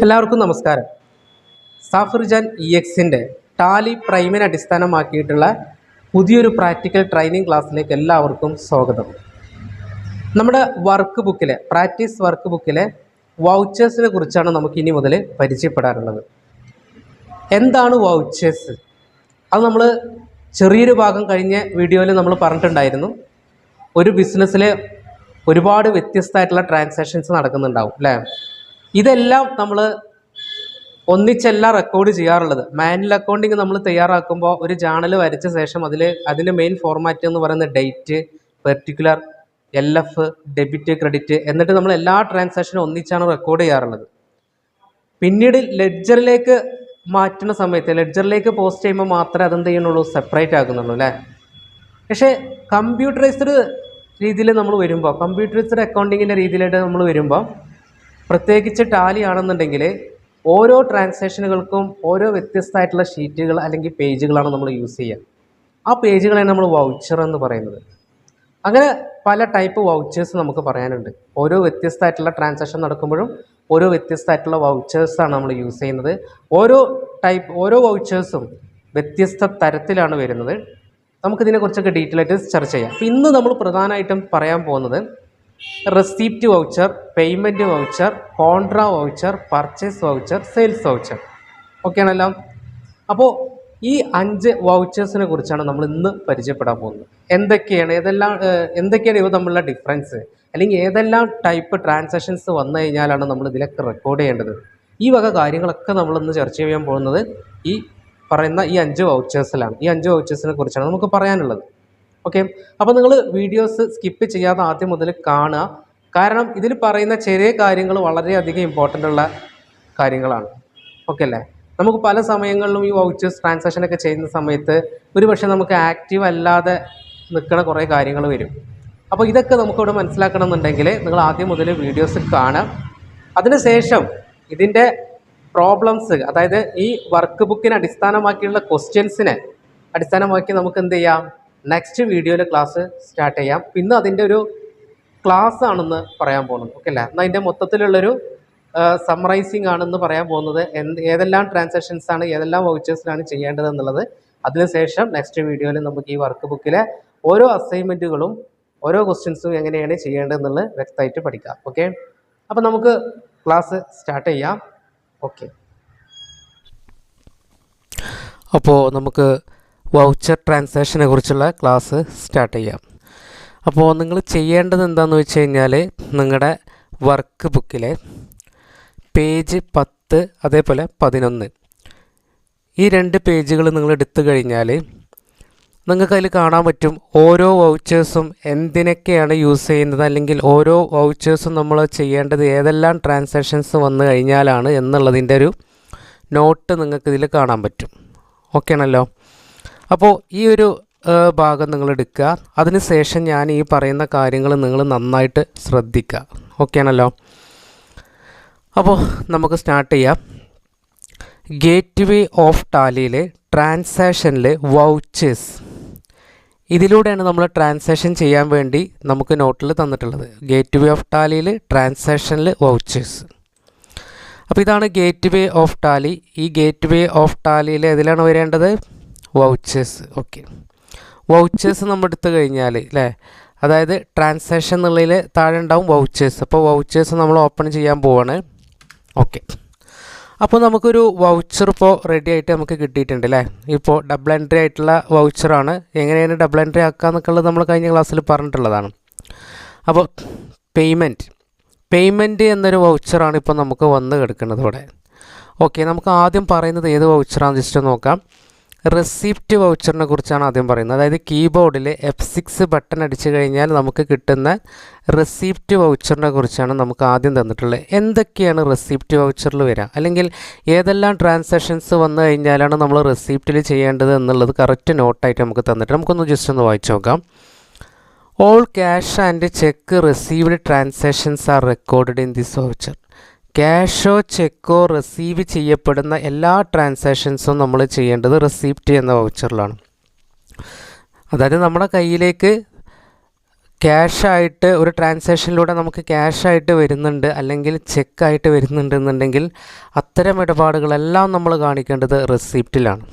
എല്ലാവർക്കും നമസ്കാരം. സാഫർജാൻ ഇ എക്സിന്റെ ടാലി പ്രൈമിനെ അടിസ്ഥാനമാക്കിയിട്ടുള്ള പുതിയൊരു പ്രാക്ടിക്കൽ ട്രെയിനിങ് ക്ലാസ്സിലേക്ക് എല്ലാവർക്കും സ്വാഗതം. നമ്മുടെ വർക്ക് ബുക്കിലെ പ്രാക്ടീസ് വർക്ക് ബുക്കിലെ വൗച്ചേഴ്സിനെ കുറിച്ചാണ് നമുക്ക് ഇനി മുതൽ പരിചയപ്പെടാനുള്ളത്. എന്താണ് വൗച്ചേഴ്സ്? അത് നമ്മൾ ചെറിയൊരു ഭാഗം കഴിഞ്ഞ വീഡിയോയിൽ നമ്മൾ പറഞ്ഞിട്ടുണ്ടായിരുന്നു. ഒരു ബിസിനസ്സിൽ ഒരുപാട് വ്യത്യസ്തമായിട്ടുള്ള ട്രാൻസാക്ഷൻസ് നടക്കുന്നുണ്ടാവും അല്ലേ? ഇതെല്ലാം നമ്മൾ ഒന്നിച്ചല്ല റെക്കോർഡ് ചെയ്യാറുള്ളത്. മാനുവൽ അക്കൗണ്ടിങ് നമ്മൾ തയ്യാറാക്കുമ്പോൾ ഒരു ജേണൽ വരച്ച ശേഷം അതിൽ അതിന്റെ മെയിൻ ഫോർമാറ്റ് എന്ന് പറയുന്നത് date particular L F debit credit എന്നിട്ട് നമ്മൾ എല്ലാ ട്രാൻസാക്ഷനും ഒന്നിച്ചാണ് റെക്കോർഡ് ചെയ്യാറുള്ളത്. പിന്നീട് ലെഡ്ജറിലേക്ക് മാറ്റുന്ന സമയത്ത് ലെഡ്ജറിലേക്ക് പോസ്റ്റ് ചെയ്യുമ്പോൾ മാത്രമേ അതെന്ത് ചെയ്യുന്നുള്ളൂ? സെപ്പറേറ്റ് ആക്കുന്നുള്ളൂ അല്ലേ? പക്ഷേ കമ്പ്യൂട്ടറൈസ്ഡ് രീതിയിൽ നമ്മൾ വരുമ്പോൾ കമ്പ്യൂട്ടറൈസ്ഡ് അക്കൗണ്ടിങ്ങിന്റെ രീതിയിലായിട്ട് നമ്മൾ വരുമ്പോൾ പ്രത്യേകിച്ച് ടാലി ആണെന്നുണ്ടെങ്കിൽ ഓരോ ട്രാൻസാക്ഷനുകൾക്കും ഓരോ വ്യത്യസ്തമായിട്ടുള്ള ഷീറ്റുകൾ അല്ലെങ്കിൽ പേജുകളാണ് നമ്മൾ യൂസ് ചെയ്യുക. ആ പേജുകളാണ് നമ്മൾ വൗച്ചർ എന്ന് പറയുന്നത്. അങ്ങനെ പല ടൈപ്പ് വൗച്ചേഴ്സ് നമുക്ക് പറയാനുണ്ട്. ഓരോ വ്യത്യസ്തമായിട്ടുള്ള ട്രാൻസാക്ഷൻ നടക്കുമ്പോഴും ഓരോ വ്യത്യസ്തമായിട്ടുള്ള വൗച്ചേഴ്സാണ് നമ്മൾ യൂസ് ചെയ്യുന്നത്. ഓരോ ടൈപ്പ് ഓരോ വൗച്ചേഴ്സും വ്യത്യസ്ത തരത്തിലാണ് വരുന്നത്. നമുക്കിതിനെക്കുറിച്ചൊക്കെ ഡീറ്റെയിൽ ആയിട്ട് ചർച്ച ചെയ്യാം. അപ്പോൾ ഇന്ന് നമ്മൾ പ്രധാനമായിട്ടും പറയാൻ പോകുന്നത് receipt voucher payment voucher contra voucher purchase voucher sales voucher okay ആണല്ലോ? അപ്പോൾ ഈ അഞ്ച് വൗച്ചേഴ്സിനെ കുറിച്ചാണ് നമ്മൾ ഇന്ന് പരിചയപ്പെടാൻ പോകുന്നത്. എന്തൊക്കെയാണ്? ഏതെല്ലാം എന്തൊക്കെയാണ് ഇവ തമ്മിലുള്ള ഡിഫറൻസ് അല്ലെങ്കിൽ ഏതെല്ലാം ടൈപ്പ് ട്രാൻസാക്ഷൻസ് വന്നു കഴിഞ്ഞാലാണ് നമ്മൾ ഇതിലൊക്കെ റെക്കോർഡ് ചെയ്യേണ്ടത്? ഈ വക കാര്യങ്ങളൊക്കെ നമ്മളിന്ന് ചർച്ച ചെയ്യാൻ പോകുന്നത് ഈ പറയുന്ന ഈ അഞ്ച് വൗച്ചേഴ്സിലാണ് ഈ അഞ്ച് വൗച്ചേഴ്സിനെ കുറിച്ചാണ് നമുക്ക് പറയാനുള്ളത്. ഓക്കെ അപ്പോൾ നിങ്ങൾ വീഡിയോസ് സ്കിപ്പ് ചെയ്യാതെ ആദ്യം മുതൽ കാണുക. കാരണം ഇതിൽ പറയുന്ന ചെറിയ കാര്യങ്ങൾ വളരെയധികം ഇമ്പോർട്ടന്റ് ഉള്ള കാര്യങ്ങളാണ്. ഓക്കെ അല്ലേ? നമുക്ക് പല സമയങ്ങളിലും ഈ വൗച്ചേഴ്സ് ട്രാൻസാക്ഷൻ ഒക്കെ ചെയ്യുന്ന സമയത്ത് ഒരു പക്ഷേ നമുക്ക് ആക്റ്റീവ് അല്ലാതെ നിൽക്കുന്ന കുറേ കാര്യങ്ങൾ വരും. അപ്പോൾ ഇതൊക്കെ നമുക്കിവിടെ മനസ്സിലാക്കണം എന്നുണ്ടെങ്കിൽ നിങ്ങൾ ആദ്യം മുതൽ വീഡിയോസ് കാണാം അതിനുശേഷം ഇതിന്റെ പ്രോബ്ലംസ് അതായത് ഈ വർക്ക് ബുക്കിനെ അടിസ്ഥാനമാക്കിയുള്ള ക്വസ്റ്റ്യൻസിനെ അടിസ്ഥാനമാക്കി നമുക്ക് എന്ത് ചെയ്യാം? നെക്സ്റ്റ് വീഡിയോയിൽ ക്ലാസ് സ്റ്റാർട്ട് ചെയ്യാം. പിന്നെ അതിന്റെ ഒരു ക്ലാസ് ആണെന്ന് പറയാൻ പോകുന്നത്. ഓക്കെ അല്ലേ? എന്നാൽ അതിന്റെ മൊത്തത്തിലുള്ളൊരു സമ്മറൈസിങ് ആണെന്ന് പറയാൻ പോകുന്നത് എന്ത് ഏതെല്ലാം ട്രാൻസാക്ഷൻസ് ആണ് ഏതെല്ലാം വൗച്ചേഴ്സിലാണ് ചെയ്യേണ്ടത് എന്നുള്ളത്. അതിനുശേഷം നെക്സ്റ്റ് വീഡിയോയിൽ നമുക്ക് ഈ വർക്ക് ബുക്കിലെ ഓരോ അസൈൻമെന്റുകളും ഓരോ ക്വസ്റ്റ്യൻസും എങ്ങനെയാണ് ചെയ്യേണ്ടതെന്നുള്ളത് വ്യക്തമായിട്ട് പഠിക്കാം. ഓക്കെ അപ്പോൾ നമുക്ക് ക്ലാസ് സ്റ്റാർട്ട് ചെയ്യാം. ഓക്കെ അപ്പോൾ നമുക്ക് വൗച്ചർ ട്രാൻസാക്ഷനെ കുറിച്ചുള്ള ക്ലാസ് സ്റ്റാർട്ട് ചെയ്യാം. അപ്പോൾ നിങ്ങൾ ചെയ്യേണ്ടത് എന്താണെന്ന് വെച്ച് കഴിഞ്ഞാൽ നിങ്ങളുടെ വർക്ക് ബുക്കിലെ പേജ് പത്ത് അതേപോലെ പതിനൊന്ന്. ഈ രണ്ട് പേജുകൾ നിങ്ങൾ എടുത്തു കഴിഞ്ഞാൽ നിങ്ങൾക്ക് അതിൽ കാണാൻ പറ്റും ഓരോ വൗച്ചേഴ്സും എന്തിനൊക്കെയാണ് യൂസ് ചെയ്യുന്നത് അല്ലെങ്കിൽ ഓരോ വൗച്ചേഴ്സും നമ്മൾ ചെയ്യേണ്ടത് ഏതെല്ലാം ട്രാൻസാക്ഷൻസ് വന്നു കഴിഞ്ഞാലാണ് എന്നുള്ളതിന്റെ ഒരു നോട്ട് നിങ്ങൾക്ക് ഇതിൽ കാണാൻ പറ്റും. ഓക്കെ ആണല്ലോ? അപ്പോൾ ഈ ഒരു ഭാഗം നിങ്ങൾ എടുക്കുക അതിന് ശേഷം ഞാൻ ഈ പറയുന്ന കാര്യങ്ങൾ നിങ്ങൾ നന്നായിട്ട് ശ്രദ്ധിക്കുക. ഓക്കെ ആണല്ലോ? അപ്പോൾ നമുക്ക് സ്റ്റാർട്ട് ചെയ്യാം. ഗേറ്റ് വേ ഓഫ് ടാലിയിലെ ട്രാൻസാക്ഷനിലെ വൗച്ചേഴ്സ് ഇതിലൂടെയാണ് നമ്മൾ ട്രാൻസാക്ഷൻ ചെയ്യാൻ വേണ്ടി നമുക്ക് നോട്ടിൽ തന്നിട്ടുള്ളത്. ഗേറ്റ് വേ ഓഫ് ടാലിയിൽ ട്രാൻസാക്ഷനിൽ വൗച്ചേഴ്സ് അപ്പോൾ ഇതാണ് ഗേറ്റ് വേ ഓഫ് ടാലി ഈ ഗേറ്റ് വേ ഓഫ് ടാലിയിൽ ഏതിലാണ് വരേണ്ടത്? വൗച്ചേഴ്സ് ഓക്കെ വൗച്ചേഴ്സ് നമ്മൾ എടുത്തു കഴിഞ്ഞാൽ അല്ലേ അതായത് ട്രാൻസാക്ഷൻ എന്നുള്ളതിൽ താഴെ ഉണ്ടാവും വൗച്ചേഴ്സ് അപ്പോൾ വൗച്ചേഴ്സ് നമ്മൾ ഓപ്പൺ ചെയ്യാൻ പോവാണ്. ഓക്കെ അപ്പോൾ നമുക്കൊരു വൗച്ചർ ഇപ്പോൾ റെഡി ആയിട്ട് നമുക്ക് കിട്ടിയിട്ടുണ്ട് അല്ലേ ഇപ്പോൾ ഡബിൾ എൻട്രി ആയിട്ടുള്ള വൗച്ചറാണ് എങ്ങനെയാണ് ഡബിൾ എൻട്രി ആക്കുക എന്നൊക്കെയുള്ളത് നമ്മൾ കഴിഞ്ഞ ക്ലാസ്സിൽ പറഞ്ഞിട്ടുള്ളതാണ്. അപ്പോൾ പേയ്മെന്റ് പേയ്മെന്റ് എന്നൊരു വൗച്ചറാണ് ഇപ്പോൾ നമുക്ക് വന്ന് കിടക്കുന്നത് ഇവിടെ. ഓക്കെ നമുക്ക് ആദ്യം പറയുന്നത് ഏത് വൗച്ചറാണെന്ന് ജസ്റ്റ് നോക്കാം. റെസിപ്റ്റ് വൗച്ചറിനെ കുറിച്ചാണ് ആദ്യം പറയുന്നത്. അതായത് കീബോർഡിൽ എഫ് സിക്സ് ബട്ടൺ അടിച്ചു കഴിഞ്ഞാൽ നമുക്ക് കിട്ടുന്ന റെസിപ്റ്റ് വൗച്ചറിനെ കുറിച്ചാണ് നമുക്ക് ആദ്യം തന്നിട്ടുള്ളത്. എന്തൊക്കെയാണ് റെസിപ്റ്റ് വൗച്ചറിൽ വരിക അല്ലെങ്കിൽ ഏതെല്ലാം ട്രാൻസാക്ഷൻസ് വന്നു കഴിഞ്ഞാലാണ് നമ്മൾ റെസിപ്റ്റിൽ ചെയ്യേണ്ടത് എന്നുള്ളത് കറക്റ്റ് നോട്ടായിട്ട് നമുക്ക് തന്നിട്ട് നമുക്കൊന്ന് ജസ്റ്റ് ഒന്ന് വായിച്ചു നോക്കാം. All cash and cheque received transactions are recorded in this voucher ക്യാഷോ ചെക്കോ റിസീവ് ചെയ്യപ്പെടുന്ന എല്ലാ ട്രാൻസാക്ഷൻസും നമ്മൾ ചെയ്യേണ്ടത് റെസിപ്റ്റ് എന്ന വൗച്ചറിലാണ് അതായത് നമ്മുടെ കയ്യിലേക്ക് ക്യാഷായിട്ട് ഒരു ട്രാൻസാക്ഷനിലൂടെ നമുക്ക് ക്യാഷായിട്ട് വരുന്നുണ്ട് അല്ലെങ്കിൽ ചെക്കായിട്ട് വരുന്നുണ്ട് എന്നുണ്ടെങ്കിൽ അത്തരം ഇടപാടുകളെല്ലാം നമ്മൾ കാണിക്കേണ്ടത് റെസിപ്റ്റിലാണ്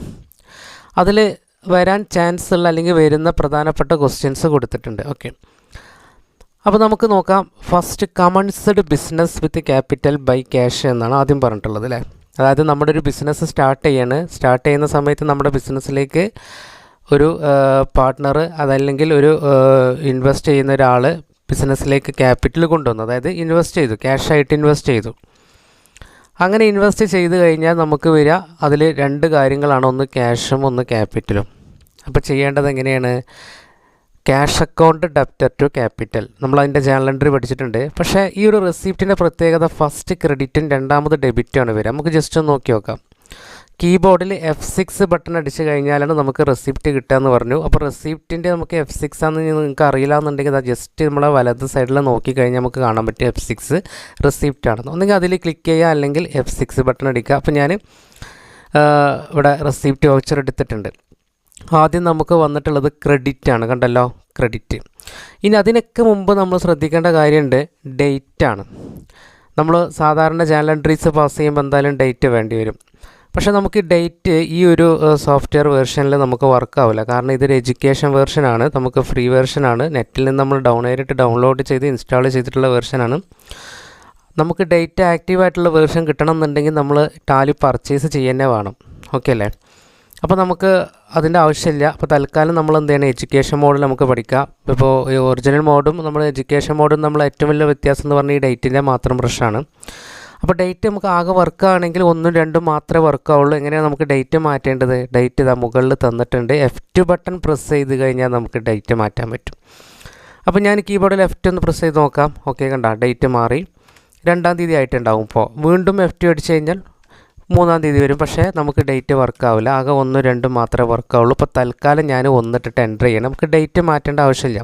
അതിൽ വരാൻ ചാൻസ് ഉള്ള അല്ലെങ്കിൽ വരുന്ന പ്രധാനപ്പെട്ട ക്വസ്റ്റ്യൻസ് കൊടുത്തിട്ടുണ്ട്. ഓക്കെ അപ്പോൾ നമുക്ക് നോക്കാം. First commenced business with capital by cash എന്നാണ് ആദ്യം പറഞ്ഞിട്ടുള്ളത് അല്ലേ? അതായത് നമ്മുടെ ഒരു ബിസിനസ് സ്റ്റാർട്ട് ചെയ്യാണ്. സ്റ്റാർട്ട് ചെയ്യുന്ന സമയത്ത് നമ്മുടെ ബിസിനസ്സിലേക്ക് ഒരു പാർട്ട്ണർ അതല്ലെങ്കിൽ ഒരു ഇൻവെസ്റ്റ് ചെയ്യുന്ന ഒരാൾ ബിസിനസ്സിലേക്ക് ക്യാപിറ്റൽ കൊണ്ടുവന്നു. അതായത് ഇൻവെസ്റ്റ് ചെയ്തു. ക്യാഷായിട്ട് ഇൻവെസ്റ്റ് ചെയ്തു. അങ്ങനെ ഇൻവെസ്റ്റ് ചെയ്ത് കഴിഞ്ഞാൽ നമുക്ക് വരിക. അതിൽ രണ്ട് കാര്യങ്ങളാണ്. ഒന്ന് ക്യാഷും ഒന്ന് ക്യാപിറ്റലും അപ്പോൾ ചെയ്യേണ്ടത് എങ്ങനെയാണ്? Cash account debtor to capital നമ്മൾ അതിന്റെ ജേണൽ എൻട്രി പഠിച്ചിട്ടുണ്ട്. പക്ഷേ ഈ ഒരു റെസിപ്റ്റിന്റെ പ്രത്യേകത ഫസ്റ്റ് ക്രെഡിറ്റും രണ്ടാമത് ഡെബിറ്റുമാണ് വരിക. നമുക്ക് ജസ്റ്റ് ഒന്ന് നോക്കി നോക്കാം. കീബോർഡിൽ എഫ് സിക്സ് ബട്ടൺ അടിച്ച് കഴിഞ്ഞാലാണ് നമുക്ക് റെസിപ്റ്റ് കിട്ടുക എന്ന് പറഞ്ഞു. അപ്പോൾ റെസിപ്റ്റിന്റെ നമുക്ക് എഫ് സിക്സ് ആണെന്ന് നിങ്ങൾക്ക് അറിയില്ല എന്നുണ്ടെങ്കിൽ അത് ജസ്റ്റ് നമ്മളെ വലത് സൈഡിൽ നോക്കി കഴിഞ്ഞാൽ നമുക്ക് കാണാൻ പറ്റും എഫ് സിക്സ് റെസിപ്റ്റ് ആണെന്ന്. ഒന്നെങ്കിൽ അതിൽ ക്ലിക്ക് ചെയ്യുക അല്ലെങ്കിൽ എഫ് സിക്സ് ബട്ടൺ അടിക്കുക. അപ്പോൾ ഞാൻ ഇവിടെ റെസിപ്റ്റ് വൗച്ചർ എടുത്തിട്ടുണ്ട്. ആദ്യം നമുക്ക് വന്നിട്ടുള്ളത് ക്രെഡിറ്റ് ആണ്. കണ്ടല്ലോ? ക്രെഡിറ്റ് ഇനി അതിനൊക്കെ മുമ്പ് നമ്മൾ ശ്രദ്ധിക്കേണ്ട കാര്യമുണ്ട്. ഡേറ്റ് ആണ്. നമ്മൾ സാധാരണ ചാനൽ എൻട്രീസ് പാസ് ചെയ്യുമ്പോൾ എന്തായാലും ഡേറ്റ് വേണ്ടി വരും. പക്ഷേ നമുക്ക് ഡേറ്റ് ഈ ഒരു സോഫ്റ്റ്വെയർ വേർഷനിൽ നമുക്ക് വർക്ക് ആവില്ല. കാരണം ഇതൊരു എഡ്യൂക്കേഷൻ വേർഷനാണ് നമുക്ക് ഫ്രീ വേർഷനാണ് നെറ്റിൽ നിന്ന് നമ്മൾ ഡൗൺ ആയിട്ട് ഡൗൺലോഡ് ചെയ്ത് ഇൻസ്റ്റാൾ ചെയ്തിട്ടുള്ള വേർഷനാണ് നമുക്ക് ഡേറ്റ് ആക്റ്റീവ് ആയിട്ടുള്ള വേർഷൻ കിട്ടണം എന്നുണ്ടെങ്കിൽ നമ്മൾ ടാലി പർച്ചേസ് ചെയ്യുന്നേ വേണം. ഓക്കെ അല്ലേ? അപ്പോൾ നമുക്ക് അതിന്റെ ആവശ്യമില്ല. അപ്പോൾ തൽക്കാലം നമ്മൾ എന്ത് ചെയ്യണം? എഡ്യൂക്കേഷൻ മോഡിൽ നമുക്ക് പഠിക്കാം. ഇപ്പോൾ ഈ ഒറിജിനൽ മോഡും നമ്മൾ എഡ്യൂക്കേഷൻ മോഡും നമ്മൾ ഏറ്റവും വലിയ വ്യത്യാസം എന്ന് പറഞ്ഞാൽ ഈ ഡേറ്റിന്റെ മാത്രം പ്രശ്നമാണ് അപ്പോൾ ഡേറ്റ് നമുക്ക് ആകെ വർക്ക് ആണെങ്കിൽ ഒന്നും രണ്ടും മാത്രമേ വർക്ക് ആവുള്ളൂ. എങ്ങനെയാണ് നമുക്ക് ഡേറ്റ് മാറ്റേണ്ടത്? ഡേറ്റ് ഇതാ മുകളിൽ തന്നിട്ടുണ്ട്. എഫ് ടു ബട്ടൺ പ്രസ് ചെയ്ത് കഴിഞ്ഞാൽ നമുക്ക് ഡേറ്റ് മാറ്റാൻ പറ്റും. അപ്പോൾ ഞാൻ കീബോർഡിൽ എഫ് ടു ഒന്ന് പ്രസ് ചെയ്ത് നോക്കാം. ഓക്കെ കണ്ട ഡേറ്റ് മാറി. രണ്ടാം തീയതി ആയിട്ടുണ്ടാവും ഇപ്പോൾ വീണ്ടും എഫ് ടു അടിച്ച് കഴിഞ്ഞാൽ മൂന്നാം തീയതി വരും. പക്ഷേ നമുക്ക് ഡേറ്റ് വർക്ക് ആവില്ല. ആകെ ഒന്നും രണ്ടും മാത്രമേ വർക്ക് ആവുള്ളൂ. തൽക്കാലം ഞാൻ ഒന്നിട്ടിട്ട് എന്റർ ചെയ്യണം. നമുക്ക് ഡേറ്റ് മാറ്റേണ്ട ആവശ്യമില്ല.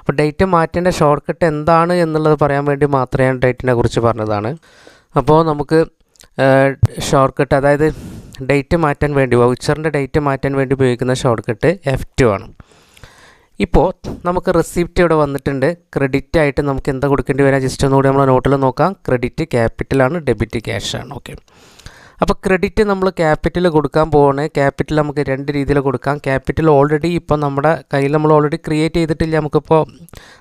അപ്പോൾ ഡേറ്റ് മാറ്റേണ്ട ഷോർട്ട് കട്ട് എന്താണ് എന്നുള്ളത് പറയാൻ വേണ്ടി മാത്രമേ ഞാൻ ഡേറ്റിനെ കുറിച്ച് പറഞ്ഞതാണ്. അപ്പോൾ നമുക്ക് ഷോർട്ട് കട്ട് അതായത് ഡേറ്റ് മാറ്റാൻ വേണ്ടി വൗച്ചറിന്റെ ഡേറ്റ് മാറ്റാൻ വേണ്ടി ഉപയോഗിക്കുന്ന ഷോർട്ട് കട്ട് എഫ് ടു ആണ്. ഇപ്പോൾ നമുക്ക് റെസിപ്റ്റ് ഇവിടെ വന്നിട്ടുണ്ട്. ക്രെഡിറ്റ് ആയിട്ട് നമുക്ക് എന്താ കൊടുക്കേണ്ടി വരാം? ജസ്റ്റ് ഒന്നുകൂടി നമ്മൾ നോട്ടിൽ നോക്കാം. ക്രെഡിറ്റ് ക്യാപിറ്റലാണ് ഡെബിറ്റ് ക്യാഷാണ് ഓക്കെ അപ്പോൾ ക്രെഡിറ്റ് നമ്മൾ ക്യാപിറ്റൽ കൊടുക്കാൻ പോവാണ്. ക്യാപിറ്റൽ നമുക്ക് രണ്ട് രീതിയിൽ കൊടുക്കാം. ക്യാപിറ്റൽ ഓൾറെഡി ഇപ്പോൾ നമ്മുടെ കയ്യിൽ നമ്മൾ ഓൾറെഡി ക്രിയേറ്റ് ചെയ്തിട്ടില്ല. നമുക്കിപ്പോൾ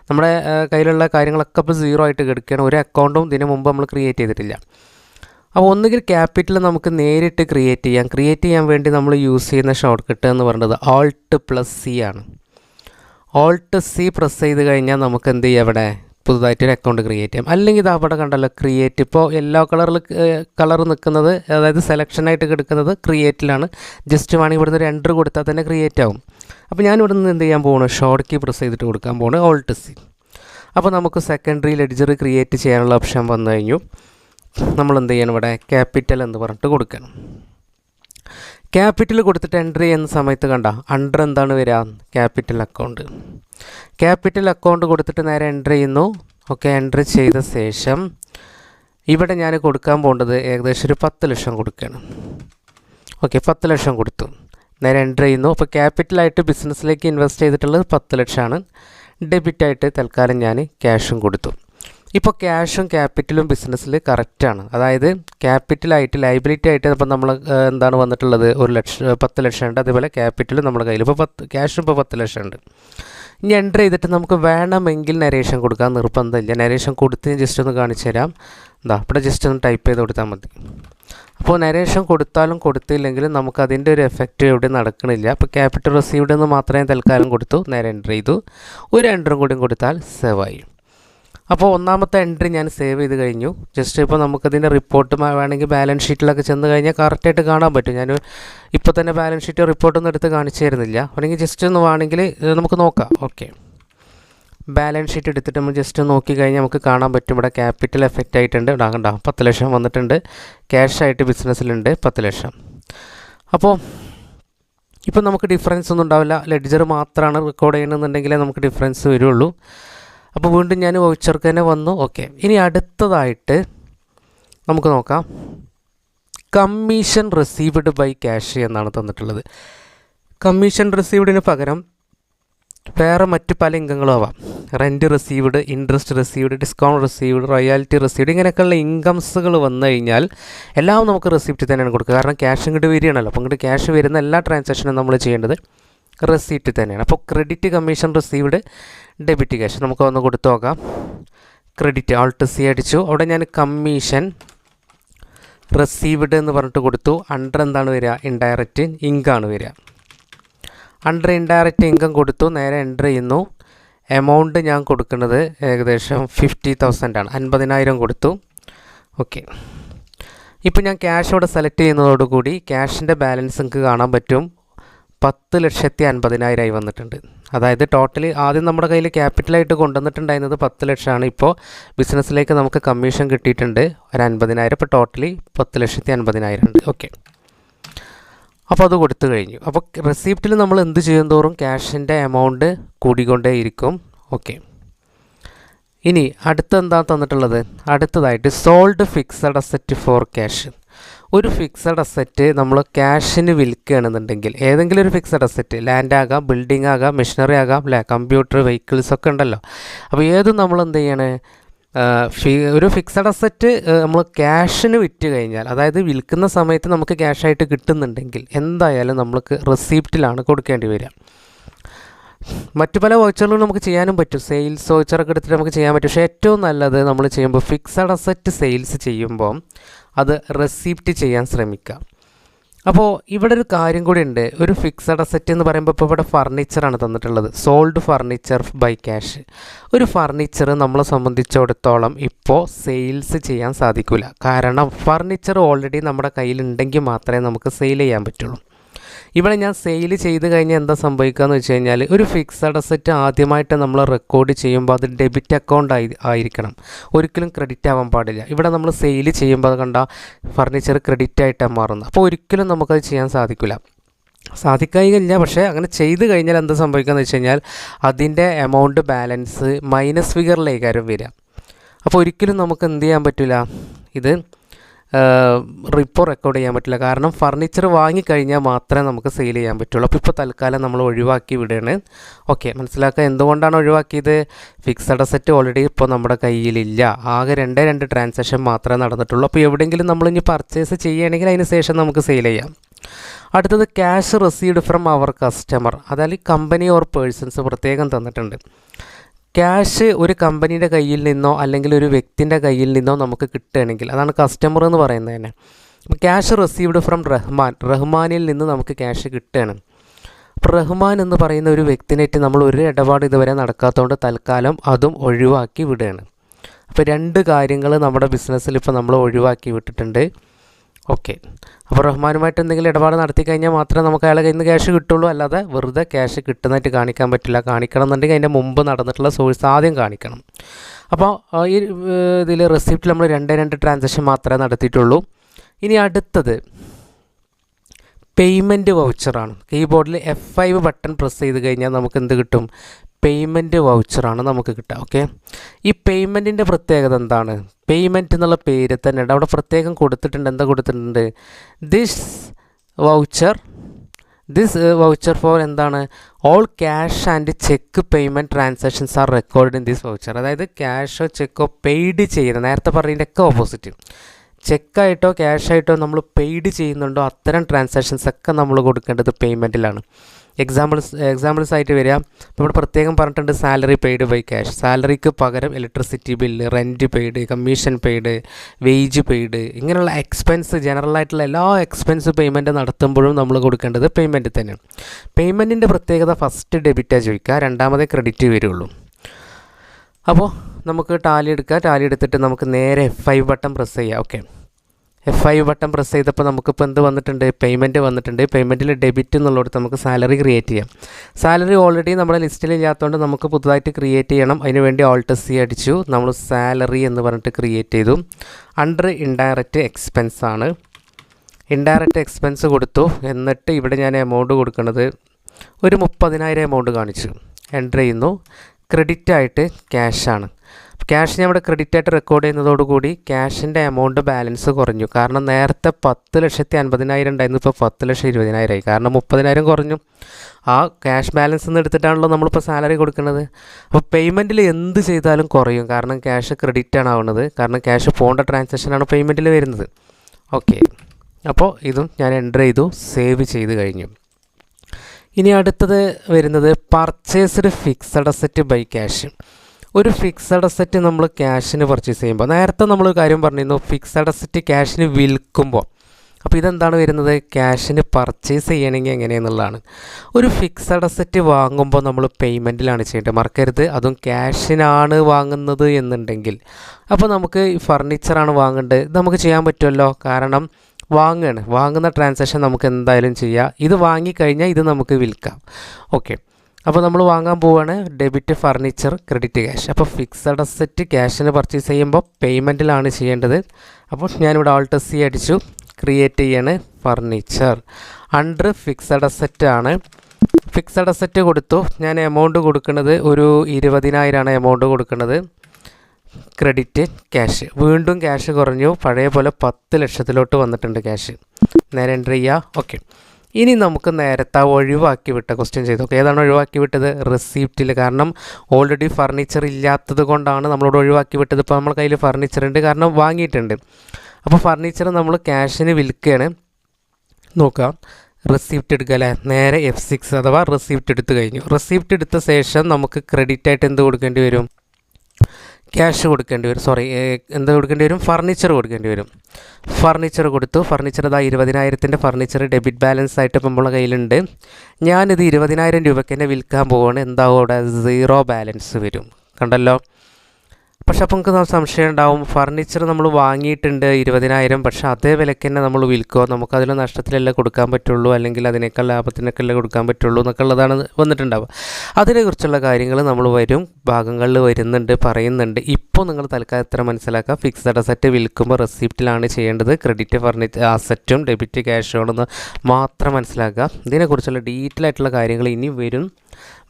നമ്മുടെ കയ്യിലുള്ള കാര്യങ്ങളൊക്കെ ഇപ്പോൾ സീറോ ആയിട്ട് കിടക്കുകയാണ്. ഒരു അക്കൗണ്ടും ഇതിന് മുമ്പ് നമ്മൾ ക്രിയേറ്റ് ചെയ്തിട്ടില്ല. അപ്പോൾ ഒന്നുകിൽ ക്യാപിറ്റൽ നമുക്ക് നേരിട്ട് ക്രിയേറ്റ് ചെയ്യാം. ക്രിയേറ്റ് ചെയ്യാൻ വേണ്ടി നമ്മൾ യൂസ് ചെയ്യുന്ന ഷോർട്ട് കട്ട് എന്ന് പറയുന്നത് ആൾട്ട് പ്ലസ് സി ആണ്. ഓൾട്ട് സി പ്രസ് ചെയ്ത് കഴിഞ്ഞാൽ നമുക്ക് എന്ത് ചെയ്യാം ഇവിടെ? പുതുതായിട്ടൊരു അക്കൗണ്ട് ക്രിയേറ്റ് ചെയ്യാം. അല്ലെങ്കിൽ ഇത് അവിടെ കണ്ടല്ലോ ക്രിയേറ്റ് ഇപ്പോൾ യെല്ലോ കളറിൽ കളർ നിൽക്കുന്നത് അതായത് സെലക്ഷനായിട്ട് കിടക്കുന്നത് ക്രിയേറ്റിലാണ് ജസ്റ്റ് വേണമെങ്കിൽ ഇവിടുന്ന് ഒരു എൻട്രി കൊടുത്താൽ തന്നെ ക്രിയേറ്റ് ആവും. അപ്പോൾ ഞാൻ ഇവിടെ നിന്ന് എന്ത് ചെയ്യാൻ പോകണം ഷോർട്ട് കീ പ്രസ് ചെയ്തിട്ട് കൊടുക്കാൻ പോകണം ഓൾട്ട് സി അപ്പോൾ നമുക്ക് സെക്കൻഡറി ലെഡ്ജർ ക്രിയേറ്റ് ചെയ്യാനുള്ള ഓപ്ഷൻ വന്നു കഴിഞ്ഞു. നമ്മൾ എന്ത് ചെയ്യണം ഇവിടെ? ക്യാപിറ്റൽ എന്ന് പറഞ്ഞിട്ട് കൊടുക്കണം. ക്യാപിറ്റൽ കൊടുത്തിട്ട് എൻട്രി ചെയ്യുന്ന സമയത്ത് കണ്ട അണ്ടർ എന്താണ് വരിക ക്യാപിറ്റൽ അക്കൗണ്ട് ക്യാപിറ്റൽ അക്കൗണ്ട് കൊടുത്തിട്ട് നേരെ എന്റർ ചെയ്യുന്നു. ഓക്കെ എന്റർ ചെയ്ത ശേഷം ഇവിടെ ഞാൻ കൊടുക്കാൻ പോകേണ്ടത് ഏകദേശം ഒരു പത്ത് ലക്ഷം കൊടുക്കുകയാണ്. ഓക്കെ പത്ത് ലക്ഷം കൊടുത്തു. നേരെ എന്റർ ചെയ്യുന്നു. അപ്പോൾ ക്യാപിറ്റലായിട്ട് ബിസിനസ്സിലേക്ക് ഇൻവെസ്റ്റ് ചെയ്തിട്ടുള്ളത് പത്ത് ലക്ഷമാണ്. ഡെബിറ്റായിട്ട് തൽക്കാലം ഞാൻ ക്യാഷും കൊടുത്തു. ഇപ്പോൾ ക്യാഷും ക്യാപിറ്റലും ബിസിനസ്സിൽ കറക്റ്റാണ് അതായത് ക്യാപിറ്റലായിട്ട് ലൈബിലിറ്റി ആയിട്ട് ഇപ്പം നമ്മൾ എന്താണ് വന്നിട്ടുള്ളത്? ഒരു ലക്ഷം പത്ത് ലക്ഷം ഉണ്ട്. അതേപോലെ ക്യാപിറ്റലും നമ്മുടെ കയ്യിൽ ഇപ്പോൾ പത്ത് ക്യാഷും ഇപ്പോൾ പത്ത് ലക്ഷം ഉണ്ട്. ഇനി എന്റർ ചെയ്തിട്ട് നമുക്ക് വേണമെങ്കിൽ നരേഷൻ കൊടുക്കാൻ നിർബന്ധമില്ല. നരേഷൻ കൊടുത്ത് ജസ്റ്റ് ഒന്ന് കാണിച്ചു തരാം. എന്താ ഇവിടെ ജസ്റ്റ് ഒന്ന് ടൈപ്പ് ചെയ്ത് കൊടുത്താൽ മതി. അപ്പോൾ നരേഷൻ കൊടുത്താലും കൊടുത്തില്ലെങ്കിലും നമുക്ക് അതിന്റെ ഒരു എഫക്റ്റ് ഇവിടെ നടക്കണില്ല. അപ്പോൾ ക്യാപിറ്റൽ റിസീവ്ഡ് എന്ന് മാത്രമേ തൽക്കാലം കൊടുത്തു. നേരെ എന്റർ ചെയ്തു. ഒരു എന്ററും കൂടിയും കൊടുത്താൽ സേവ് ആയി. അപ്പോൾ ഒന്നാമത്തെ എൻട്രി ഞാൻ സേവ് ചെയ്ത് കഴിഞ്ഞു. ജസ്റ്റ് ഇപ്പോൾ നമുക്കതിന്റെ റിപ്പോർട്ട് വേണമെങ്കിൽ ബാലൻസ് ഷീറ്റിലൊക്കെ ചെന്ന് കഴിഞ്ഞാൽ കറക്റ്റായിട്ട് കാണാൻ പറ്റും. ഞാൻ ഇപ്പോൾ തന്നെ ബാലൻസ് ഷീറ്റ് റിപ്പോർട്ടൊന്നും എടുത്ത് കാണിച്ചു തരുന്നില്ല അല്ലെങ്കിൽ ജസ്റ്റ് ഒന്ന് വേണമെങ്കിൽ നമുക്ക് നോക്കാം. ഓക്കെ ബാലൻസ് ഷീറ്റ് എടുത്തിട്ട് നമ്മൾ ജസ്റ്റ് നോക്കി കഴിഞ്ഞാൽ നമുക്ക് കാണാൻ പറ്റും. ഇവിടെ ക്യാപിറ്റൽ എഫക്റ്റ് ആയിട്ടുണ്ട്. ഉണ്ടാകണ്ട പത്ത് ലക്ഷം വന്നിട്ടുണ്ട്. ക്യാഷ് ആയിട്ട് ബിസിനസ്സിലുണ്ട് പത്ത് ലക്ഷം. അപ്പോൾ ഇപ്പോൾ നമുക്ക് ഡിഫറൻസ് ഒന്നും ഉണ്ടാവില്ല. ലെഡ്ജർ മാത്രമാണ് റെക്കോർഡ് ചെയ്യണമെന്നുണ്ടെങ്കിലേ നമുക്ക് ഡിഫറൻസ് വരുള്ളൂ. അപ്പോൾ വീണ്ടും ഞാൻ വൗച്ചർക്ക് തന്നെ വന്നു. ഓക്കെ ഇനി അടുത്തതായിട്ട് നമുക്ക് നോക്കാം. കമ്മീഷൻ റിസീവ്ഡ് ബൈ ക്യാഷ് എന്നാണ് തന്നിട്ടുള്ളത്. കമ്മീഷൻ റിസീവ്ഡിന് പകരം വേറെ മറ്റ് പല ഇൻകങ്ങളും ആവാം. Rent received interest received discount received royalty received ഇങ്ങനെയൊക്കെയുള്ള ഇൻകംസുകൾ വന്നു കഴിഞ്ഞാൽ എല്ലാം നമുക്ക് റെസിപ്റ്റ് തന്നെയാണ് കൊടുക്കുക. കാരണം ക്യാഷ് ഇങ്ങോട്ട് വരികയാണല്ലോ. അപ്പോൾ ഇങ്ങോട്ട് ക്യാഷ് വരുന്ന എല്ലാ ട്രാൻസാക്ഷനും നമ്മൾ ചെയ്യേണ്ടത് റെസീപ്റ്റ് തന്നെയാണ്. അപ്പോൾ credit commission received debit cash. നമുക്ക് ഒന്ന് കൊടുത്തു നോക്കാം. ക്രെഡിറ്റ് ആൾട്ട് സി അടിച്ചു. അവിടെ ഞാൻ കമ്മീഷൻ റിസീവ്ഡ് എന്ന് പറഞ്ഞിട്ട് കൊടുത്തു. അണ്ടർ എന്താണ് വരിക? ഇൻഡയറക്റ്റ് ഇങ്കാണ് വരിക. അണ്ടർ ഇൻഡയറക്റ്റ് ഇൻകം കൊടുത്തു. നേരെ എന്റർ ചെയ്യുന്നു. എമൗണ്ട് ഞാൻ കൊടുക്കുന്നത് ഏകദേശം ഫിഫ്റ്റി തൗസൻഡ് ആണ്. അൻപതിനായിരം കൊടുത്തു. ഓക്കെ. ഇപ്പോൾ ഞാൻ ക്യാഷ് അവിടെ സെലക്ട് ചെയ്യുന്നതോടുകൂടി ക്യാഷിന്റെ ബാലൻസ് നിങ്ങൾക്ക് കാണാൻ പറ്റും. പത്ത് ലക്ഷത്തി അൻപതിനായിരമായി വന്നിട്ടുണ്ട്. അതായത് ടോട്ടലി ആദ്യം നമ്മുടെ കയ്യിൽ ക്യാപിറ്റലായിട്ട് കൊണ്ടുവന്നിട്ടുണ്ടായിരുന്നത് പത്ത് ലക്ഷമാണ്. ഇപ്പോൾ ബിസിനസ്സിലേക്ക് നമുക്ക് കമ്മീഷൻ കിട്ടിയിട്ടുണ്ട്. ഒരു അൻപതിനായിരം. ഇപ്പോൾ ടോട്ടലി പത്ത് ലക്ഷത്തി അൻപതിനായിരം ഉണ്ട് ഓക്കെ അപ്പോൾ അത് കൊടുത്തു കഴിഞ്ഞു. അപ്പോൾ റെസിപ്റ്റിൽ നമ്മൾ എന്ത് ചെയ്യും തോറും ക്യാഷിന്റെ എമൗണ്ട് കൂടിക്കൊണ്ടേയിരിക്കും. ഓക്കെ ഇനി അടുത്തെന്താ തന്നിട്ടുള്ളത്? അടുത്തതായിട്ട് sold fixed asset for cash ഒരു ഫിക്സഡ് അസറ്റ് നമ്മൾ ക്യാഷിന് വിൽക്കുകയാണെന്നുണ്ടെങ്കിൽ ഏതെങ്കിലും ഒരു ഫിക്സഡ് അസറ്റ് ലാൻഡ് ആകാം ബിൽഡിംഗ് ആകാം മെഷീനറി ആകാം അല്ലേ? കമ്പ്യൂട്ടർ വെഹിക്കിൾസ് ഒക്കെ ഉണ്ടല്ലോ. അപ്പോൾ ഏതും നമ്മൾ എന്ത് ചെയ്യണേ? ഫി ഒരു ഫിക്സഡ് അസറ്റ് നമ്മൾ ക്യാഷിന് വിറ്റ് കഴിഞ്ഞാൽ അതായത് വിൽക്കുന്ന സമയത്ത് നമുക്ക് ക്യാഷായിട്ട് കിട്ടുന്നുണ്ടെങ്കിൽ എന്തായാലും നമ്മൾക്ക് റെസിപ്റ്റിലാണ് കൊടുക്കേണ്ടി വരിക. മറ്റു പല വൗച്ചറുകളും നമുക്ക് ചെയ്യാനും പറ്റും. സെയിൽസ് വൗച്ചറൊക്കെ എടുത്തിട്ട് നമുക്ക് ചെയ്യാൻ പറ്റും. പക്ഷേ ഏറ്റവും നല്ലത് നമ്മൾ ചെയ്യുമ്പോൾ ഫിക്സഡ് അസറ്റ് സെയിൽസ് ചെയ്യുമ്പോൾ അത് റെസീപ്റ്റ് ചെയ്യാൻ ശ്രമിക്കുക. അപ്പോൾ ഇവിടെ ഒരു കാര്യം കൂടി ഉണ്ട്. ഒരു ഫിക്സഡ് അസറ്റ് എന്ന് പറയുമ്പോൾ ഇപ്പോൾ ഇവിടെ ഫർണിച്ചറാണ് തന്നിട്ടുള്ളത്. സോൾഡ് ഫർണിച്ചർ ബൈ ക്യാഷ് ഒരു ഫർണിച്ചർ നമ്മളെ സംബന്ധിച്ചിടത്തോളം ഇപ്പോൾ സെയിൽസ് ചെയ്യാൻ സാധിക്കില്ല കാരണം ഫർണിച്ചർ ഓൾറെഡി നമ്മുടെ കയ്യിലുണ്ടെങ്കിൽ മാത്രമേ നമുക്ക് സെയിൽ ചെയ്യാൻ പറ്റുള്ളൂ. ഇവിടെ ഞാൻ സെയിൽ ചെയ്ത് കഴിഞ്ഞാൽ എന്താ സംഭവിക്കുക എന്ന് വെച്ച് കഴിഞ്ഞാൽ ഒരു ഫിക്സഡ് അസറ്റ് ആദ്യമായിട്ട് നമ്മൾ റെക്കോർഡ് ചെയ്യുമ്പോൾ അത് ഡെബിറ്റ് അക്കൗണ്ട് ആയി ആയിരിക്കണം. ഒരിക്കലും ക്രെഡിറ്റ് ആവാൻ പാടില്ല. ഇവിടെ നമ്മൾ സെയിൽ ചെയ്യുമ്പോൾ അത് കണ്ട ഫർണിച്ചർ ക്രെഡിറ്റ് ആയിട്ടാണ് മാറുന്നത് അപ്പോൾ ഒരിക്കലും നമുക്കത് ചെയ്യാൻ സാധിക്കില്ല സാധിക്കുകയില്ല പക്ഷേ അങ്ങനെ ചെയ്ത് കഴിഞ്ഞാൽ എന്താ സംഭവിക്കുക എന്ന് വെച്ച് കഴിഞ്ഞാൽ അതിന്റെ എമൗണ്ട് ബാലൻസ് മൈനസ് ഫിഗറിലേക്കാരും വരിക അപ്പോൾ ഒരിക്കലും നമുക്ക് എന്ത് ചെയ്യാൻ പറ്റില്ല ഇത് റിപ്പോ റെക്കോർഡ് ചെയ്യാൻ പറ്റില്ല. കാരണം ഫർണിച്ചർ വാങ്ങിക്കഴിഞ്ഞാൽ മാത്രമേ നമുക്ക് സെയിൽ ചെയ്യാൻ പറ്റുള്ളൂ. അപ്പോൾ ഇപ്പോൾ തൽക്കാലം നമ്മൾ ഒഴിവാക്കി വിടുകയാണ് ഓക്കെ മനസ്സിലാക്കുക എന്തുകൊണ്ടാണ് ഒഴിവാക്കിയത്? ഫിക്സഡ് അസറ്റ് ഓൾറെഡി ഇപ്പോൾ നമ്മുടെ കയ്യിലില്ല. ആകെ രണ്ടേ രണ്ട് ട്രാൻസാക്ഷൻ മാത്രമേ നടന്നിട്ടുള്ളൂ. അപ്പോൾ എവിടെയെങ്കിലും നമ്മൾ ഇനി പർച്ചേസ് ചെയ്യുകയാണെങ്കിൽ അതിന് ശേഷം നമുക്ക് സെയിൽ ചെയ്യാം. അടുത്തത് cash received from our customer അതായത് കമ്പനി ഓർ പേഴ്സൺസ് പ്രത്യേകം തന്നിട്ടുണ്ട്. ക്യാഷ് ഒരു കമ്പനിയുടെ കയ്യിൽ നിന്നോ അല്ലെങ്കിൽ ഒരു വ്യക്തിന്റെ കയ്യിൽ നിന്നോ നമുക്ക് കിട്ടുകയാണെങ്കിൽ അതാണ് കസ്റ്റമർ എന്ന് പറയുന്നത് തന്നെ. അപ്പോൾ ക്യാഷ് റിസീവ്ഡ് ഫ്രം റഹ്മാൻ. റഹ്മാനിൽ നിന്ന് നമുക്ക് ക്യാഷ് കിട്ടുകയാണ്. അപ്പോൾ റഹ്മാൻ എന്ന് പറയുന്ന ഒരു വ്യക്തിനായിട്ട് നമ്മൾ ഒരു ഇടപാട് ഇതുവരെ നടക്കാത്തതുകൊണ്ട് തൽക്കാലം അതും ഒഴിവാക്കി വിടുകയാണ്. അപ്പോൾ രണ്ട് കാര്യങ്ങൾ നമ്മുടെ ബിസിനസ്സിൽ ഇപ്പോൾ നമ്മൾ ഒഴിവാക്കി വിട്ടിട്ടുണ്ട്. ഓക്കെ. അപ്പോൾ റഹ്മാനുമായിട്ട് എന്തെങ്കിലും ഇടപാട് നടത്തി കഴിഞ്ഞാൽ മാത്രമേ നമുക്ക് അയാളെ കയ്യിൽ നിന്ന് ക്യാഷ് കിട്ടുള്ളൂ. അല്ലാതെ വെറുതെ ക്യാഷ് കിട്ടുന്നതായിട്ട് കാണിക്കാൻ പറ്റില്ല. കാണിക്കണം എന്നുണ്ടെങ്കിൽ അതിന്റെ മുമ്പ് നടന്നിട്ടുള്ള സോഴ്സ് ആദ്യം കാണിക്കണം. അപ്പോൾ ഈ ഇതിൽ റെസിപ്റ്റിൽ നമ്മൾ രണ്ടേ രണ്ട് ട്രാൻസാക്ഷൻ മാത്രമേ നടത്തിയിട്ടുള്ളൂ. ഇനി അടുത്തത് പേയ്മെന്റ് വൗച്ചറാണ് കീബോർഡിൽ എഫ് ഫൈവ് ബട്ടൺ പ്രസ് ചെയ്ത് കഴിഞ്ഞാൽ നമുക്ക് എന്ത് കിട്ടും? പേയ്മെന്റ് വൗച്ചറാണ് നമുക്ക് കിട്ടുക ഓക്കെ ഈ പേയ്മെന്റിന്റെ പ്രത്യേകത എന്താണ്? പേയ്മെന്റ് എന്നുള്ള പേര് തന്നെ ഉണ്ട് അവിടെ പ്രത്യേകം കൊടുത്തിട്ടുണ്ട്. എന്താ കൊടുത്തിട്ടുണ്ട്? This voucher this voucher for എന്താണ്? All cash and cheque payment transactions are record in this voucher അതായത് ക്യാഷോ ചെക്കോ പെയ്ഡ് ചെയ്യുന്ന നേരത്തെ പറഞ്ഞതിന്റെയൊക്കെ ഓപ്പോസിറ്റ് ചെക്കായിട്ടോ ക്യാഷായിട്ടോ നമ്മൾ പെയ്ഡ് ചെയ്യുന്നുണ്ടോ അത്തരം ട്രാൻസാക്ഷൻസ് ഒക്കെ നമ്മൾ കൊടുക്കേണ്ടത് പേയ്മെന്റിലാണ് എക്സാമ്പിൾസ് എക്സാമ്പിൾസ് ആയിട്ട് വരിക. നമ്മൾ പ്രത്യേകം പറഞ്ഞിട്ടുണ്ട് സാലറി പെയ്ഡ് ബൈ ക്യാഷ് സാലറിക്ക് പകരം electricity bill rent paid commission paid wage paid ഇങ്ങനെയുള്ള എക്സ്പെൻസ് ജനറൽ ആയിട്ടുള്ള എല്ലാ എക്സ്പെൻസ് പേയ്മെന്റ് നടത്തുമ്പോഴും നമ്മൾ കൊടുക്കേണ്ടത് പേയ്മെന്റ് തന്നെ. പേയ്മെന്റിന്റെ പ്രത്യേകത ഫസ്റ്റ് ഡെബിറ്റാണ് ചോദിക്കുക. രണ്ടാമതേ ക്രെഡിറ്റ് വരുള്ളൂ. അപ്പോൾ നമുക്ക് ടാലി എടുക്കുക. ടാലി എടുത്തിട്ട് നമുക്ക് നേരെ എഫ് ബട്ടൺ പ്രസ് ചെയ്യുക okay F I button press ചെയ്തപ്പോൾ നമുക്കിപ്പോൾ എന്ത് വന്നിട്ടുണ്ട്? പേയ്മെന്റ് വന്നിട്ടുണ്ട്. പേയ്മെന്റിൽ ഡെബിറ്റ് എന്നുള്ളിടത്ത് നമുക്ക് സാലറി ക്രിയേറ്റ് ചെയ്യാം. സാലറി ഓൾറെഡി നമ്മുടെ ലിസ്റ്റിൽ ഇല്ലാത്തതുകൊണ്ട് നമുക്ക് പുതുതായിട്ട് ക്രിയേറ്റ് ചെയ്യണം. അതിന് വേണ്ടി ഓൾട്ട് സി അടിച്ചു. നമ്മൾ സാലറി എന്ന് പറഞ്ഞിട്ട് ക്രിയേറ്റ് ചെയ്തു. അണ്ടർ ഇൻഡയറക്റ്റ് എക്സ്പെൻസ് ആണ്. ഇൻഡയറക്റ്റ് എക്സ്പെൻസ് കൊടുത്തു. എന്നിട്ട് ഇവിടെ ഞാൻ എമൗണ്ട് കൊടുക്കുന്നത് ഒരു മുപ്പതിനായിരം എമൗണ്ട് കാണിച്ചു. എന്റർ ചെയ്യുന്നു. ക്രെഡിറ്റ് ആയിട്ട് ക്യാഷാണ് ക്യാഷ് അവിടെ ക്രെഡിറ്റ് ആയിട്ട് റെക്കോർഡ് ചെയ്യുന്നതോടുകൂടി ക്യാഷിന്റെ എമൗണ്ട് ബാലൻസ് കുറഞ്ഞു. കാരണം നേരത്തെ പത്ത് ലക്ഷത്തി അൻപതിനായിരം ഉണ്ടായിരുന്നു ഇപ്പോൾ പത്ത് ലക്ഷം ഇരുപതിനായിരമായി കാരണം മുപ്പതിനായിരം കുറഞ്ഞു. ആ ക്യാഷ് ബാലൻസ് നിന്ന് എടുത്തിട്ടാണല്ലോ നമ്മളിപ്പോൾ സാലറി കൊടുക്കുന്നത്. അപ്പോൾ പേയ്മെന്റിൽ എന്ത് ചെയ്താലും കുറയും. കാരണം ക്യാഷ് ക്രെഡിറ്റ് ആണ് ആവുന്നത്. കാരണം ക്യാഷ് പോകേണ്ട ട്രാൻസാക്ഷനാണ് പേയ്മെന്റിൽ വരുന്നത്. ഓക്കെ അപ്പോൾ ഇതും ഞാൻ എന്റർ ചെയ്തു സേവ് ചെയ്ത് കഴിഞ്ഞു. ഇനി അടുത്തത് വരുന്നത് purchased fixed asset by cash ഒരു ഫിക്സഡ് അസറ്റ് നമ്മൾ ക്യാഷിന് പർച്ചേസ് ചെയ്യുമ്പോൾ നേരത്തെ നമ്മൾ കാര്യം പറഞ്ഞിരുന്നു ഫിക്സഡ് അസറ്റ് ക്യാഷിന് വിൽക്കുമ്പോൾ അപ്പോൾ ഇതെന്താണ് വരുന്നത്? ക്യാഷിന് പർച്ചേസ് ചെയ്യണമെങ്കിൽ എങ്ങനെയെന്നുള്ളതാണ്. ഒരു ഫിക്സഡ് അസറ്റ് വാങ്ങുമ്പോൾ നമ്മൾ പേയ്മെന്റിലാണ് ചെയ്യേണ്ടത്. മറക്കരുത്. അതും ക്യാഷിനാണ് വാങ്ങുന്നത് എന്നുണ്ടെങ്കിൽ. അപ്പോൾ നമുക്ക് ഫർണിച്ചറാണ് വാങ്ങേണ്ടത്. ഇത് നമുക്ക് ചെയ്യാൻ പറ്റുമല്ലോ? കാരണം വാങ്ങുകയാണ് വാങ്ങുന്ന ട്രാൻസാക്ഷൻ നമുക്ക് എന്തായാലും ചെയ്യാം. ഇത് വാങ്ങിക്കഴിഞ്ഞാൽ ഇത് നമുക്ക് വിൽക്കാം. ഓക്കെ അപ്പോൾ നമ്മൾ വാങ്ങാൻ പോവുകയാണ് ഡെബിറ്റ് ഫർണിച്ചർ ക്രെഡിറ്റ് ക്യാഷ്. അപ്പോൾ ഫിക്സഡ് അസറ്റ് ക്യാഷിന് പർച്ചേസ് ചെയ്യുമ്പോൾ പേയ്മെന്റിലാണ് ചെയ്യേണ്ടത്. അപ്പോൾ ഞാനിവിടെ ആൾട്ട് സി അടിച്ചു. ക്രിയേറ്റ് ചെയ്യാണ് ഫർണിച്ചർ. അണ്ടർ ഫിക്സഡ് അസറ്റ് ആണ്. ഫിക്സഡ് അസറ്റ് കൊടുത്തു. ഞാൻ എമൗണ്ട് കൊടുക്കുന്നത് ഒരു ഇരുപതിനായിരമാണ് എമൗണ്ട് കൊടുക്കുന്നത്. ക്രെഡിറ്റ് ക്യാഷ് വീണ്ടും ക്യാഷ് കുറഞ്ഞു. പഴയ പോലെ പത്ത് ലക്ഷത്തിലോട്ട് വന്നിട്ടുണ്ട് ക്യാഷ് നേരെ എന്റർ ചെയ്യുക ഓക്കെ ഇനി നമുക്ക് നേരത്തെ ഒഴിവാക്കി വിട്ട ക്വസ്റ്റ്യൻ ചെയ്തു. നോക്കാം ഏതാണ് ഒഴിവാക്കി വിട്ടത്? റെസിപ്റ്റിൽ കാരണം ഓൾറെഡി ഫർണിച്ചർ ഇല്ലാത്തത് കൊണ്ടാണ് നമ്മളോട് ഒഴിവാക്കി വിട്ടത്. ഇപ്പോൾ നമ്മുടെ കയ്യിൽ ഫർണിച്ചർ ഉണ്ട്. കാരണം വാങ്ങിയിട്ടുണ്ട്. അപ്പോൾ ഫർണിച്ചർ നമ്മൾ ക്യാഷിന് വിൽക്കുകയാണ്. നോക്കാം റെസിപ്റ്റ് എടുക്കുക അല്ലേ? നേരെ എഫ് സിക്സ് അഥവാ റെസിപ്റ്റ് എടുത്തു കഴിഞ്ഞു. റെസിപ്റ്റ് എടുത്ത ശേഷം നമുക്ക് ക്രെഡിറ്റ് ആയിട്ട് എന്ത് കൊടുക്കേണ്ടി വരും? ക്യാഷ് കൊടുക്കേണ്ടി വരും. സോറി എന്ത് കൊടുക്കേണ്ടി വരും? ഫർണിച്ചർ കൊടുക്കേണ്ടി വരും. ഫർണിച്ചർ കൊടുത്തു. ഫർണിച്ചർ ഇതാ ഇരുപതിനായിരത്തിന്റെ ഫർണിച്ചർ ഡെബിറ്റ് ബാലൻസ് ആയിട്ട് ഇപ്പം നമ്മളെ കയ്യിലുണ്ട്. ഞാനിത് ഇരുപതിനായിരം രൂപയ്ക്ക് തന്നെ വിൽക്കാൻ പോവുകയാണ് എന്താവും അവിടെ? സീറോ ബാലൻസ് വരും. കണ്ടല്ലോ? പക്ഷെ അപ്പോൾ നമുക്ക് സംശയം ഉണ്ടാവും. ഫർണിച്ചർ നമ്മൾ വാങ്ങിയിട്ടുണ്ട് ഇരുപതിനായിരം. പക്ഷേ അതേ വിലയ്ക്ക് തന്നെ നമ്മൾ വിൽക്കുമോ നമുക്കതിൽ നഷ്ടത്തിലല്ലേ കൊടുക്കാൻ പറ്റുള്ളൂ? അല്ലെങ്കിൽ അതിനേക്കാൾ ലാഭത്തിനൊക്കെ അല്ലേ കൊടുക്കാൻ പറ്റുള്ളൂ എന്നൊക്കെ ഉള്ളതാണ് വന്നിട്ടുണ്ടാവുക. അതിനെക്കുറിച്ചുള്ള കാര്യങ്ങൾ നമ്മൾ വരും ഭാഗങ്ങളിൽ വരുന്നുണ്ട് പറയുന്നുണ്ട്. ഇപ്പോൾ നിങ്ങൾ തൽക്കാലം എത്ര മനസ്സിലാക്കുക? ഫിക്സഡ് അസറ്റ് വിൽക്കുമ്പോൾ റെസിപ്റ്റിലാണ് ചെയ്യേണ്ടത്. ക്രെഡിറ്റ് ഫർണിച്ചർ അസറ്റും ഡെബിറ്റ് ക്യാഷും ആണെന്ന് മാത്രം മനസ്സിലാക്കുക. ഇതിനെക്കുറിച്ചുള്ള ഡീറ്റെയിൽ ആയിട്ടുള്ള കാര്യങ്ങൾ ഇനി വരും.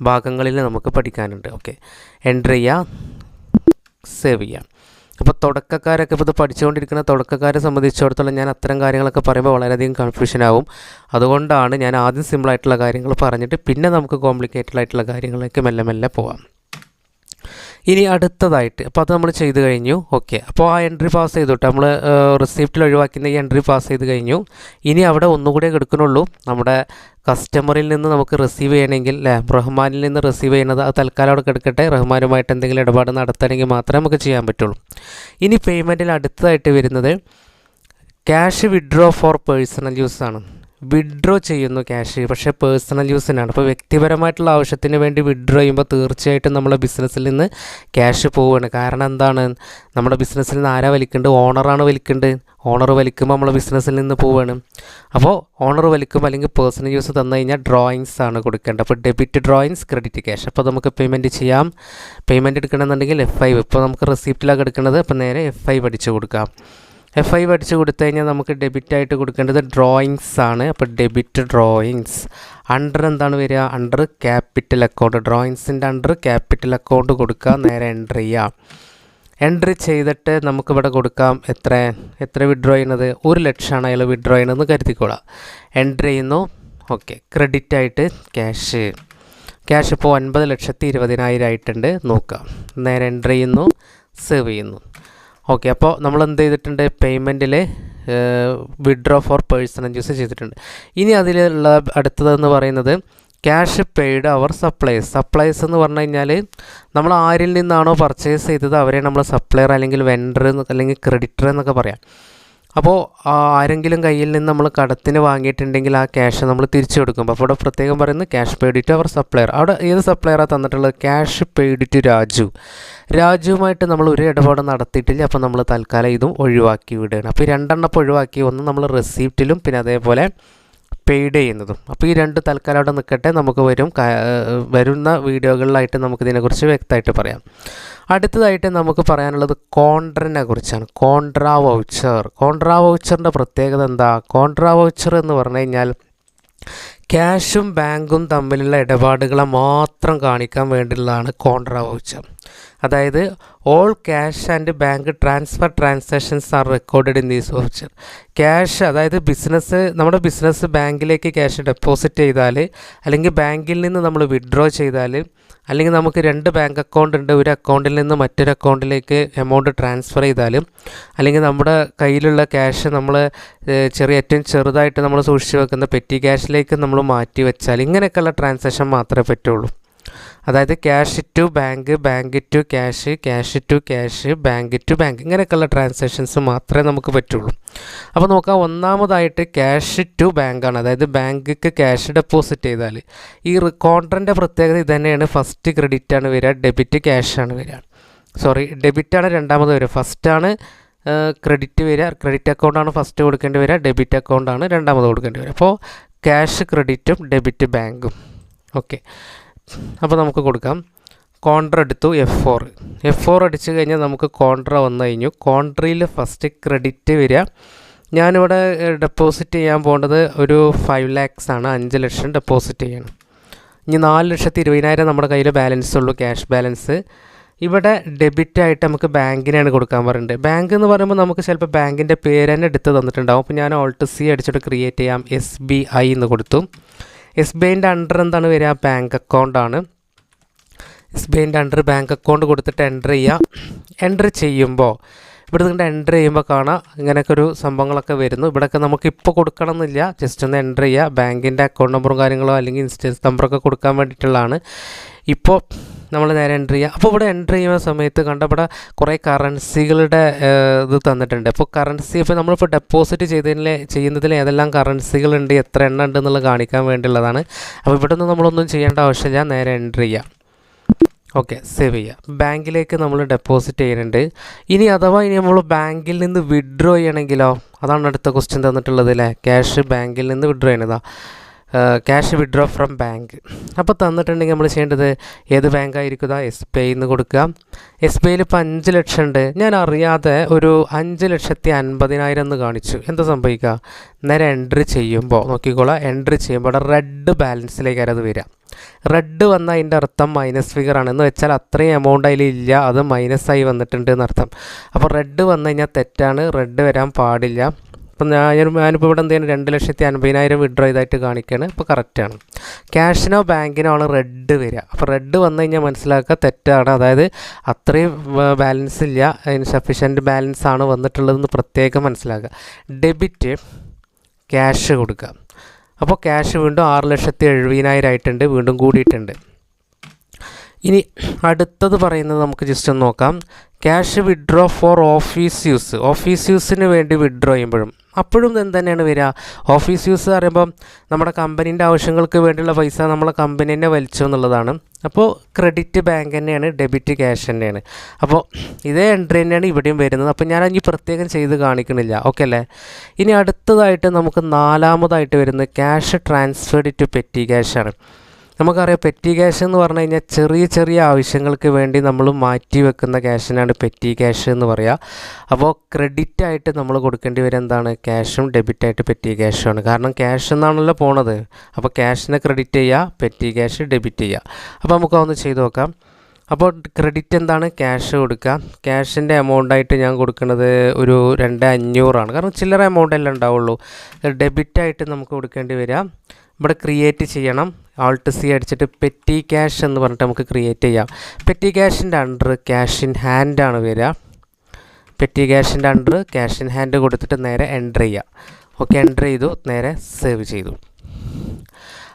ഭാഗങ്ങളിൽ നമുക്ക് പഠിക്കാനുണ്ട്. ഓക്കെ എൻട്രി ചെയ്യുക. സേവ് ചെയ്യാം. അപ്പോൾ തുടക്കക്കാരൊക്കെ ഇപ്പോൾ ഇത് പഠിച്ചുകൊണ്ടിരിക്കുന്ന തുടക്കക്കാരെ സംബന്ധിച്ചിടത്തോളം ഞാൻ അത്തരം കാര്യങ്ങളൊക്കെ പറയുമ്പോൾ വളരെയധികം കൺഫ്യൂഷൻ ആവും. അതുകൊണ്ടാണ് ഞാൻ ആദ്യം സിമ്പിളായിട്ടുള്ള കാര്യങ്ങൾ പറഞ്ഞിട്ട് പിന്നെ നമുക്ക് കോംപ്ലിക്കേറ്റഡ് ആയിട്ടുള്ള കാര്യങ്ങളിലേക്ക് മെല്ലെ മെല്ലെ പോവാം. ഇനി അടുത്തതായിട്ട് അപ്പോൾ അത് നമ്മൾ ചെയ്ത് കഴിഞ്ഞു. ഓക്കെ. അപ്പോൾ ആ എൻട്രി പാസ് ചെയ്തിട്ട്. നമ്മൾ റിസീപ്റ്റിൽ ഒഴിവാക്കുന്ന ഈ എൻട്രി പാസ് ചെയ്ത് കഴിഞ്ഞു. ഇനി അവിടെ ഒന്നുകൂടെ കിടക്കുന്നുള്ളൂ. നമ്മുടെ കസ്റ്റമറിൽ നിന്ന് നമുക്ക് റിസീവ് ചെയ്യണമെങ്കിൽ അല്ലേ റഹ്മാനിൽ നിന്ന് റിസീവ് ചെയ്യുന്നത് അത് തൽക്കാലം അവിടെ കിടക്കട്ടെ. റഹ്മാനുമായിട്ട് എന്തെങ്കിലും ഇടപാട് നടത്തണമെങ്കിൽ മാത്രമേ നമുക്ക് ചെയ്യാൻ പറ്റുള്ളൂ. ഇനി പേയ്മെന്റിൽ അടുത്തതായിട്ട് വരുന്നത് cash withdraw for personal use ആണ്. വിഡ്രോ ചെയ്യുന്നു ക്യാഷ് പക്ഷേ പേഴ്സണൽ യൂസിനാണ് അപ്പോൾ വ്യക്തിപരമായിട്ടുള്ള ആവശ്യത്തിന് വേണ്ടി വിഡ്രോ ചെയ്യുമ്പോൾ തീർച്ചയായിട്ടും നമ്മുടെ ബിസിനസ്സിൽ നിന്ന് ക്യാഷ് പോവുകയാണ് കാരണം എന്താണ്? നമ്മുടെ ബിസിനസ്സിൽ നിന്ന് ആരാ വലിക്കേണ്ടത് ഓണറാണ് വലിക്കേണ്ടത് ഓണർ വലിക്കുമ്പോൾ നമ്മളെ ബിസിനസ്സിൽ നിന്ന് പോവുകയാണ് അപ്പോൾ ഓണർ വലിക്കുമ്പോൾ അല്ലെങ്കിൽ പേഴ്സണൽ യൂസ് തന്നു കഴിഞ്ഞാൽ ഡ്രോയിങ്സ് ആണ് കൊടുക്കേണ്ടത്. അപ്പോൾ ഡെബിറ്റ് ഡ്രോയിങ്സ് ക്രെഡിറ്റ് ക്യാഷ് അപ്പോൾ നമുക്ക് പേയ്മെന്റ് ചെയ്യാം. പേയ്മെന്റ് എടുക്കണമെന്നുണ്ടെങ്കിൽ എഫ് ഐ ഇപ്പോൾ നമുക്ക് റെസിപ്റ്റിലാണ് എടുക്കുന്നത്. അപ്പോൾ നേരെ എഫ് ഐ പഠിച്ചു കൊടുക്കാം. എഫ് ഐ പഠിച്ച് കൊടുത്തു കഴിഞ്ഞാൽ നമുക്ക് ഡെബിറ്റ് ആയിട്ട് കൊടുക്കേണ്ടത് ഡ്രോയിങ്സ് ആണ്. അപ്പോൾ ഡെബിറ്റ് ഡ്രോയിങ്സ് അണ്ടർ എന്താണ് വരിക? അണ്ടർ ക്യാപിറ്റൽ അക്കൗണ്ട് ഡ്രോയിങ്സിന്റെ അണ്ടർ ക്യാപിറ്റൽ അക്കൗണ്ട് കൊടുക്കുക. നേരെ എന്റർ ചെയ്യാം എൻട്രി ചെയ്തിട്ട് നമുക്കിവിടെ കൊടുക്കാം. എത്ര? എത്ര വിഡ്രോ ചെയ്യണത് ഒരു ലക്ഷമാണ് അയാൾ വിഡ്രോ ചെയ്യണമെന്ന് കരുതിക്കോളാം. എൻട്രി ചെയ്യുന്നു. ഓക്കെ ക്രെഡിറ്റ് ആയിട്ട് ക്യാഷ് ക്യാഷ് ഇപ്പോൾ ഒൻപത് ലക്ഷത്തി ഇരുപതിനായിരം ആയിട്ടുണ്ട്. നോക്കാം. നേരെ എൻട്രി ചെയ്യുന്നു. സേവ് ചെയ്യുന്നു. ഓക്കെ അപ്പോൾ നമ്മൾ എന്ത് ചെയ്തിട്ടുണ്ട് പേയ്മെന്റിൽ വിഡ്രോ ഫോർ പേഴ്സണൽ യൂസ് ചെയ്തിട്ടുണ്ട്. ഇനി അതിലുള്ള അടുത്തതെന്ന് പറയുന്നത് cash paid our supplies. Supplies എന്ന് പറഞ്ഞു കഴിഞ്ഞാൽ നമ്മൾ ആരിൽ നിന്നാണോ പർച്ചേസ് ചെയ്തത് അവരെ നമ്മൾ സപ്ലയർ അല്ലെങ്കിൽ വെൻഡർ അല്ലെങ്കിൽ ക്രെഡിറ്റർ എന്നൊക്കെ പറയാം. അപ്പോൾ ആരെങ്കിലും കയ്യിൽ നിന്ന് നമ്മൾ കടത്തിന് വാങ്ങിയിട്ടുണ്ടെങ്കിൽ ആ ക്യാഷ് നമ്മൾ തിരിച്ചു കൊടുക്കും അപ്പോൾ അവിടെ പ്രത്യേകം പറയുന്നത് cash paid to our supplier അവിടെ ഏത് സപ്ലയറാണ് തന്നിട്ടുള്ളത്? Cash paid to Raju. രാജുവുമായിട്ട് നമ്മൾ ഒരു ഇടപാട് നടത്തിയിട്ടില്ല അപ്പോൾ നമ്മൾ തൽക്കാലം ഇതും ഒഴിവാക്കി വിടുകയാണ്. അപ്പോൾ ഈ രണ്ടെണ്ണം ഒഴിവാക്കി ഒന്ന് നമ്മൾ റെസീപ്റ്റിലും പിന്നെ അതേപോലെ പെയ്ഡ് ചെയ്യുന്നതും. അപ്പോൾ ഈ രണ്ട് തൽക്കാലം അവിടെ നിൽക്കട്ടെ നമുക്ക് വരും വരുന്ന വീഡിയോകളിലായിട്ട് നമുക്കിതിനെക്കുറിച്ച് വ്യക്തമായിട്ട് പറയാം. അടുത്തതായിട്ട് നമുക്ക് പറയാനുള്ളത് കോൺട്രനെ കുറിച്ചാണ്. Contra voucher. കോൺട്രാ വൗച്ചറിന്റെ പ്രത്യേകത എന്താ? കോൺട്രാ വൗച്ചർ എന്ന് പറഞ്ഞു കഴിഞ്ഞാൽ ക്യാഷും ബാങ്കും തമ്മിലുള്ള ഇടപാടുകളെ മാത്രം കാണിക്കാൻ വേണ്ടിയുള്ളതാണ് കോൺട്രാ വൗച്ചർ. അതായത് all cash and bank transfer transactions are recorded in these voucher cash അതായത് ബിസിനസ് നമ്മുടെ ബിസിനസ് ബാങ്കിലേക്ക് ക്യാഷ് ഡെപ്പോസിറ്റ് ചെയ്താൽ അല്ലെങ്കിൽ ബാങ്കിൽ നിന്ന് നമ്മൾ വിഡ്രോ ചെയ്താൽ അല്ലെങ്കിൽ നമുക്ക് രണ്ട് ബാങ്ക് അക്കൗണ്ട് ഉണ്ട്. ഒരു അക്കൗണ്ടിൽ നിന്ന് മറ്റൊരു അക്കൗണ്ടിലേക്ക് എമൗണ്ട് ട്രാൻസ്ഫർ ചെയ്താലും അല്ലെങ്കിൽ നമ്മുടെ കയ്യിലുള്ള ക്യാഷ് നമ്മൾ ചെറിയ ഏറ്റവും ചെറുതായിട്ട് നമ്മൾ സൂക്ഷിച്ച് വെക്കുന്ന പെറ്റി ക്യാഷിലേക്ക് നമ്മൾ മാറ്റി വെച്ചാൽ ഇങ്ങനെയൊക്കെയുള്ള ട്രാൻസാക്ഷൻ മാത്രമേ പറ്റുള്ളൂ. അതായത് cash to bank bank to cash cash to cash bank to bank ഇങ്ങനെയൊക്കെയുള്ള ട്രാൻസാക്ഷൻസ് മാത്രമേ നമുക്ക് പറ്റുള്ളൂ. അപ്പോൾ നോക്കാം ഒന്നാമതായിട്ട് ക്യാഷ് ടു ബാങ്കാണ് അതായത് ബാങ്കിക്ക് ക്യാഷ് ഡെപ്പോസിറ്റ് ചെയ്താൽ ഈ കോൺട്രന്റെ പ്രത്യേകത ഇത് തന്നെയാണ്. ഫസ്റ്റ് ക്രെഡിറ്റ് ആണ് വരിക ഡെബിറ്റ് ക്യാഷ് ആണ് വരിക. സോറി ഡെബിറ്റാണ് രണ്ടാമത് വരിക. ഫസ്റ്റാണ് ക്രെഡിറ്റ് വരിക. ക്രെഡിറ്റ് അക്കൗണ്ടാണ് ഫസ്റ്റ് കൊടുക്കേണ്ടി വരിക. ഡെബിറ്റ് അക്കൗണ്ടാണ് രണ്ടാമത് കൊടുക്കേണ്ടി വരിക. അപ്പോൾ ക്യാഷ് ക്രെഡിറ്റും ഡെബിറ്റ് ബാങ്കും ഓക്കെ അപ്പോൾ നമുക്ക് കൊടുക്കാം. കോൺട്ര എടുത്തു എഫ് ഫോർ എഫ് ഫോർ അടിച്ചു കഴിഞ്ഞാൽ നമുക്ക് കോൺട്ര വന്നു കഴിഞ്ഞു. കോൺട്രയിൽ ഫസ്റ്റ് ക്രെഡിറ്റ് വരിക. ഞാനിവിടെ ഡെപ്പോസിറ്റ് ചെയ്യാൻ പോകേണ്ടത് ഒരു ഫൈവ് ലാക്സ് ആണ്. അഞ്ച് ലക്ഷം ഡെപ്പോസിറ്റ് ചെയ്യണം. ഇനി നാല് ലക്ഷത്തി ഇരുപതിനായിരം നമ്മുടെ കയ്യിൽ ബാലൻസ് ഉള്ളൂ ക്യാഷ് ബാലൻസ് ഇവിടെ ഡെബിറ്റ് ആയിട്ട് നമുക്ക് ബാങ്കിനാണ് കൊടുക്കാൻ പറയുന്നത്. ബാങ്ക് എന്ന് പറയുമ്പോൾ നമുക്ക് ചിലപ്പോൾ ബാങ്കിന്റെ പേര് തന്നെ എടുത്ത് തന്നിട്ടുണ്ടാവും. അപ്പോൾ ഞാൻ ഓൾട്ട് സി അടിച്ചിട്ട് ക്രിയേറ്റ് ചെയ്യാം. എസ് ബി ഐ എന്ന് കൊടുത്തു. എസ് ബി ഐന്റെ അണ്ടർ എന്താണ് വരിക? ബാങ്ക് അക്കൗണ്ടാണ് എസ് ബി ഐന്റെ അണ്ടർ ബാങ്ക് അക്കൗണ്ട് കൊടുത്തിട്ട് എന്റർ ചെയ്യുക. എന്റർ ചെയ്യുമ്പോൾ ഇവിടെ നിന്ന് എന്റർ ചെയ്യുമ്പോൾ കാണാം ഇങ്ങനെയൊക്കെ ഒരു സംഭവങ്ങളൊക്കെ വരുന്നു. ഇവിടെയൊക്കെ നമുക്ക് ഇപ്പോൾ കൊടുക്കണം എന്നില്ല ജസ്റ്റ് ഒന്ന് എന്റർ ചെയ്യുക. ബാങ്കിന്റെ അക്കൗണ്ട് നമ്പറും കാര്യങ്ങളോ അല്ലെങ്കിൽ ഇൻസ്റ്റൻസ് നമ്പറൊക്കെ കൊടുക്കാൻ വേണ്ടിയിട്ടുള്ളതാണ്. ഇപ്പോൾ നമ്മൾ നേരെ എന്റർ ചെയ്യുക അപ്പോൾ ഇവിടെ എന്റർ ചെയ്യുന്ന സമയത്ത് കണ്ട ഇവിടെ കുറേ കറൻസികളുടെ ഇത് തന്നിട്ടുണ്ട്. അപ്പോൾ കറൻസി ഇപ്പോൾ നമ്മളിപ്പോൾ ഡെപ്പോസിറ്റ് ചെയ്തതിൽ ചെയ്യുന്നതിൽ ഏതെല്ലാം കറൻസികളുണ്ട് എത്ര എണ്ണം ഉണ്ട് എന്നുള്ളത് കാണിക്കാൻ വേണ്ടിയുള്ളതാണ്. അപ്പോൾ ഇവിടെ നിന്ന് നമ്മളൊന്നും ചെയ്യേണ്ട ആവശ്യമില്ല. നേരെ എന്റർ ചെയ്യുക ഓക്കെ സേവ് ചെയ്യുക ബാങ്കിലേക്ക് നമ്മൾ ഡെപ്പോസിറ്റ് ചെയ്യുന്നുണ്ട്. ഇനി അഥവാ ഇനി നമ്മൾ ബാങ്കിൽ നിന്ന് വിഡ്രോ ചെയ്യണമെങ്കിലോ? അതാണ് അടുത്ത ക്വസ്റ്റ്യൻ തന്നിട്ടുള്ളത് അല്ലേ ക്യാഷ് ബാങ്കിൽ നിന്ന് വിഡ്രോ ചെയ്യണതാ ക്യാഷ് വിഡ്രോ ഫ്രം ബാങ്ക് അപ്പോൾ തന്നിട്ടുണ്ടെങ്കിൽ നമ്മൾ ചെയ്യേണ്ടത് ഏത് ബാങ്കായിരിക്കും എസ് ബി ഐ എന്ന് കൊടുക്കുക. എസ് ബി ഐയിൽ ഇപ്പോൾ അഞ്ച് ലക്ഷം ഉണ്ട്. ഞാൻ അറിയാതെ ഒരു അഞ്ച് ലക്ഷത്തി അൻപതിനായിരം എന്ന് കാണിച്ചു. എന്താ സംഭവിക്കുക? നേരെ എൻട്രി ചെയ്യുമ്പോൾ നോക്കിക്കോളാം. എൻട്രി ചെയ്യുമ്പോൾ അവിടെ റെഡ് ബാലൻസിലേക്കാണ് അത് വരിക. റെഡ് വന്ന അതിന്റെ അർത്ഥം മൈനസ് ഫിഗർ ആണ് എന്ന് വെച്ചാൽ അത്രയും എമൗണ്ട് അതിൽ ഇല്ല. അത് മൈനസ് ആയി വന്നിട്ടുണ്ട് എന്നർത്ഥം. അപ്പോൾ റെഡ് വന്നു കഴിഞ്ഞാൽ തെറ്റാണ്. റെഡ് വരാൻ പാടില്ല. അപ്പം ഞാൻ ഞാനിപ്പോൾ ഇവിടെ എന്ത് ചെയ്യണം രണ്ട് ലക്ഷത്തി അൻപതിനായിരം വിഡ്രോ ചെയ്തായിട്ട് കാണിക്കുകയാണ് ഇപ്പോൾ കറക്റ്റാണ് ക്യാഷിനോ ബാങ്കിനോ ആണ് റെഡ് വരിക. അപ്പോൾ റെഡ് വന്നു കഴിഞ്ഞാൽ മനസ്സിലാക്കുക തെറ്റാണ്. അതായത് അത്രയും ബാലൻസ് ഇല്ല. അതിന് സഫീഷ്യന്റ് ബാലൻസ് ആണ് വന്നിട്ടുള്ളതെന്ന് പ്രത്യേകം മനസ്സിലാക്കുക. ഡെബിറ്റ് ക്യാഷ് കൊടുക്കുക. അപ്പോൾ ക്യാഷ് വീണ്ടും ആറ് ലക്ഷത്തി എഴുപതിനായിരം ആയിട്ടുണ്ട്. വീണ്ടും കൂടിയിട്ടുണ്ട്. ഇനി അടുത്തത് പറയുന്നത് നമുക്ക് ജസ്റ്റ് ഒന്ന് നോക്കാം. Cash withdraw for office use office യൂസിന് വേണ്ടി വിഡ്രോ ചെയ്യുമ്പോഴും. അപ്പോഴും എന്ത് തന്നെയാണ് വരിക. ഓഫീസ് യൂസ് പറയുമ്പം നമ്മുടെ കമ്പനീന്റെ ആവശ്യങ്ങൾക്ക് വേണ്ടിയുള്ള പൈസ നമ്മളെ കമ്പനി തന്നെ വലിച്ചു എന്നുള്ളതാണ്. അപ്പോൾ ക്രെഡിറ്റ് ബാങ്ക് തന്നെയാണ് ഡെബിറ്റ് ക്യാഷ് തന്നെയാണ്. അപ്പോൾ ഇതേ എൻട്രി തന്നെയാണ് ഇവിടെയും വരുന്നത്. അപ്പോൾ ഞാൻ ഇനി പ്രത്യേകം ചെയ്ത് കാണിക്കണില്ല. ഓക്കെ അല്ലേ? ഇനി അടുത്തതായിട്ട് നമുക്ക് നാലാമതായിട്ട് വരുന്നത് ക്യാഷ് ട്രാൻസ്ഫേർഡ് ടു പെറ്റി ക്യാഷാണ് നമുക്കറിയാം പെറ്റി ക്യാഷ് എന്ന് പറഞ്ഞു കഴിഞ്ഞാൽ ചെറിയ ചെറിയ ആവശ്യങ്ങൾക്ക് വേണ്ടി നമ്മൾ മാറ്റി വെക്കുന്ന ക്യാഷിനാണ് പെറ്റി ക്യാഷ് എന്ന് പറയുക. അപ്പോൾ ക്രെഡിറ്റ് ആയിട്ട് നമ്മൾ കൊടുക്കേണ്ടി വരും എന്താണ്? ക്യാഷും ഡെബിറ്റായിട്ട് പെറ്റി ക്യാഷുമാണ് കാരണം ക്യാഷ് എന്നാണല്ലോ പോണത്. അപ്പോൾ ക്യാഷിനെ ക്രെഡിറ്റ് ചെയ്യുക പെറ്റി ക്യാഷ് ഡെബിറ്റ് ചെയ്യുക. അപ്പോൾ നമുക്ക് ഒന്ന് ചെയ്ത് നോക്കാം. അപ്പോൾ ക്രെഡിറ്റ് എന്താണ്? ക്യാഷ് കൊടുക്കുക. ക്യാഷിന്റെ എമൗണ്ടായിട്ട് ഞാൻ കൊടുക്കുന്നത് ഒരു രണ്ട് അഞ്ഞൂറാണ്. കാരണം ചില്ലറ എമൗണ്ട് അല്ലേ ഉണ്ടാവുള്ളൂ. ഡെബിറ്റായിട്ട് നമുക്ക് കൊടുക്കേണ്ടി വരിക. ഇവിടെ ക്രിയേറ്റ് ചെയ്യണം. ആൾട്ട് സി അടിച്ചിട്ട് പെറ്റി ക്യാഷ് എന്ന് പറഞ്ഞിട്ട് നമുക്ക് ക്രിയേറ്റ് ചെയ്യാം. പെറ്റി ക്യാഷിന്റെ അണ്ടർ ക്യാഷ് ഇൻ ഹാൻഡ് ആണ് വരിക. പെറ്റി ക്യാഷിന്റെ അണ്ടർ ക്യാഷ് ഇൻ ഹാൻഡ് കൊടുത്തിട്ട് നേരെ എന്റർ ചെയ്യുക. ഓക്കെ എന്റർ ചെയ്തു. നേരെ സേവ് ചെയ്തു.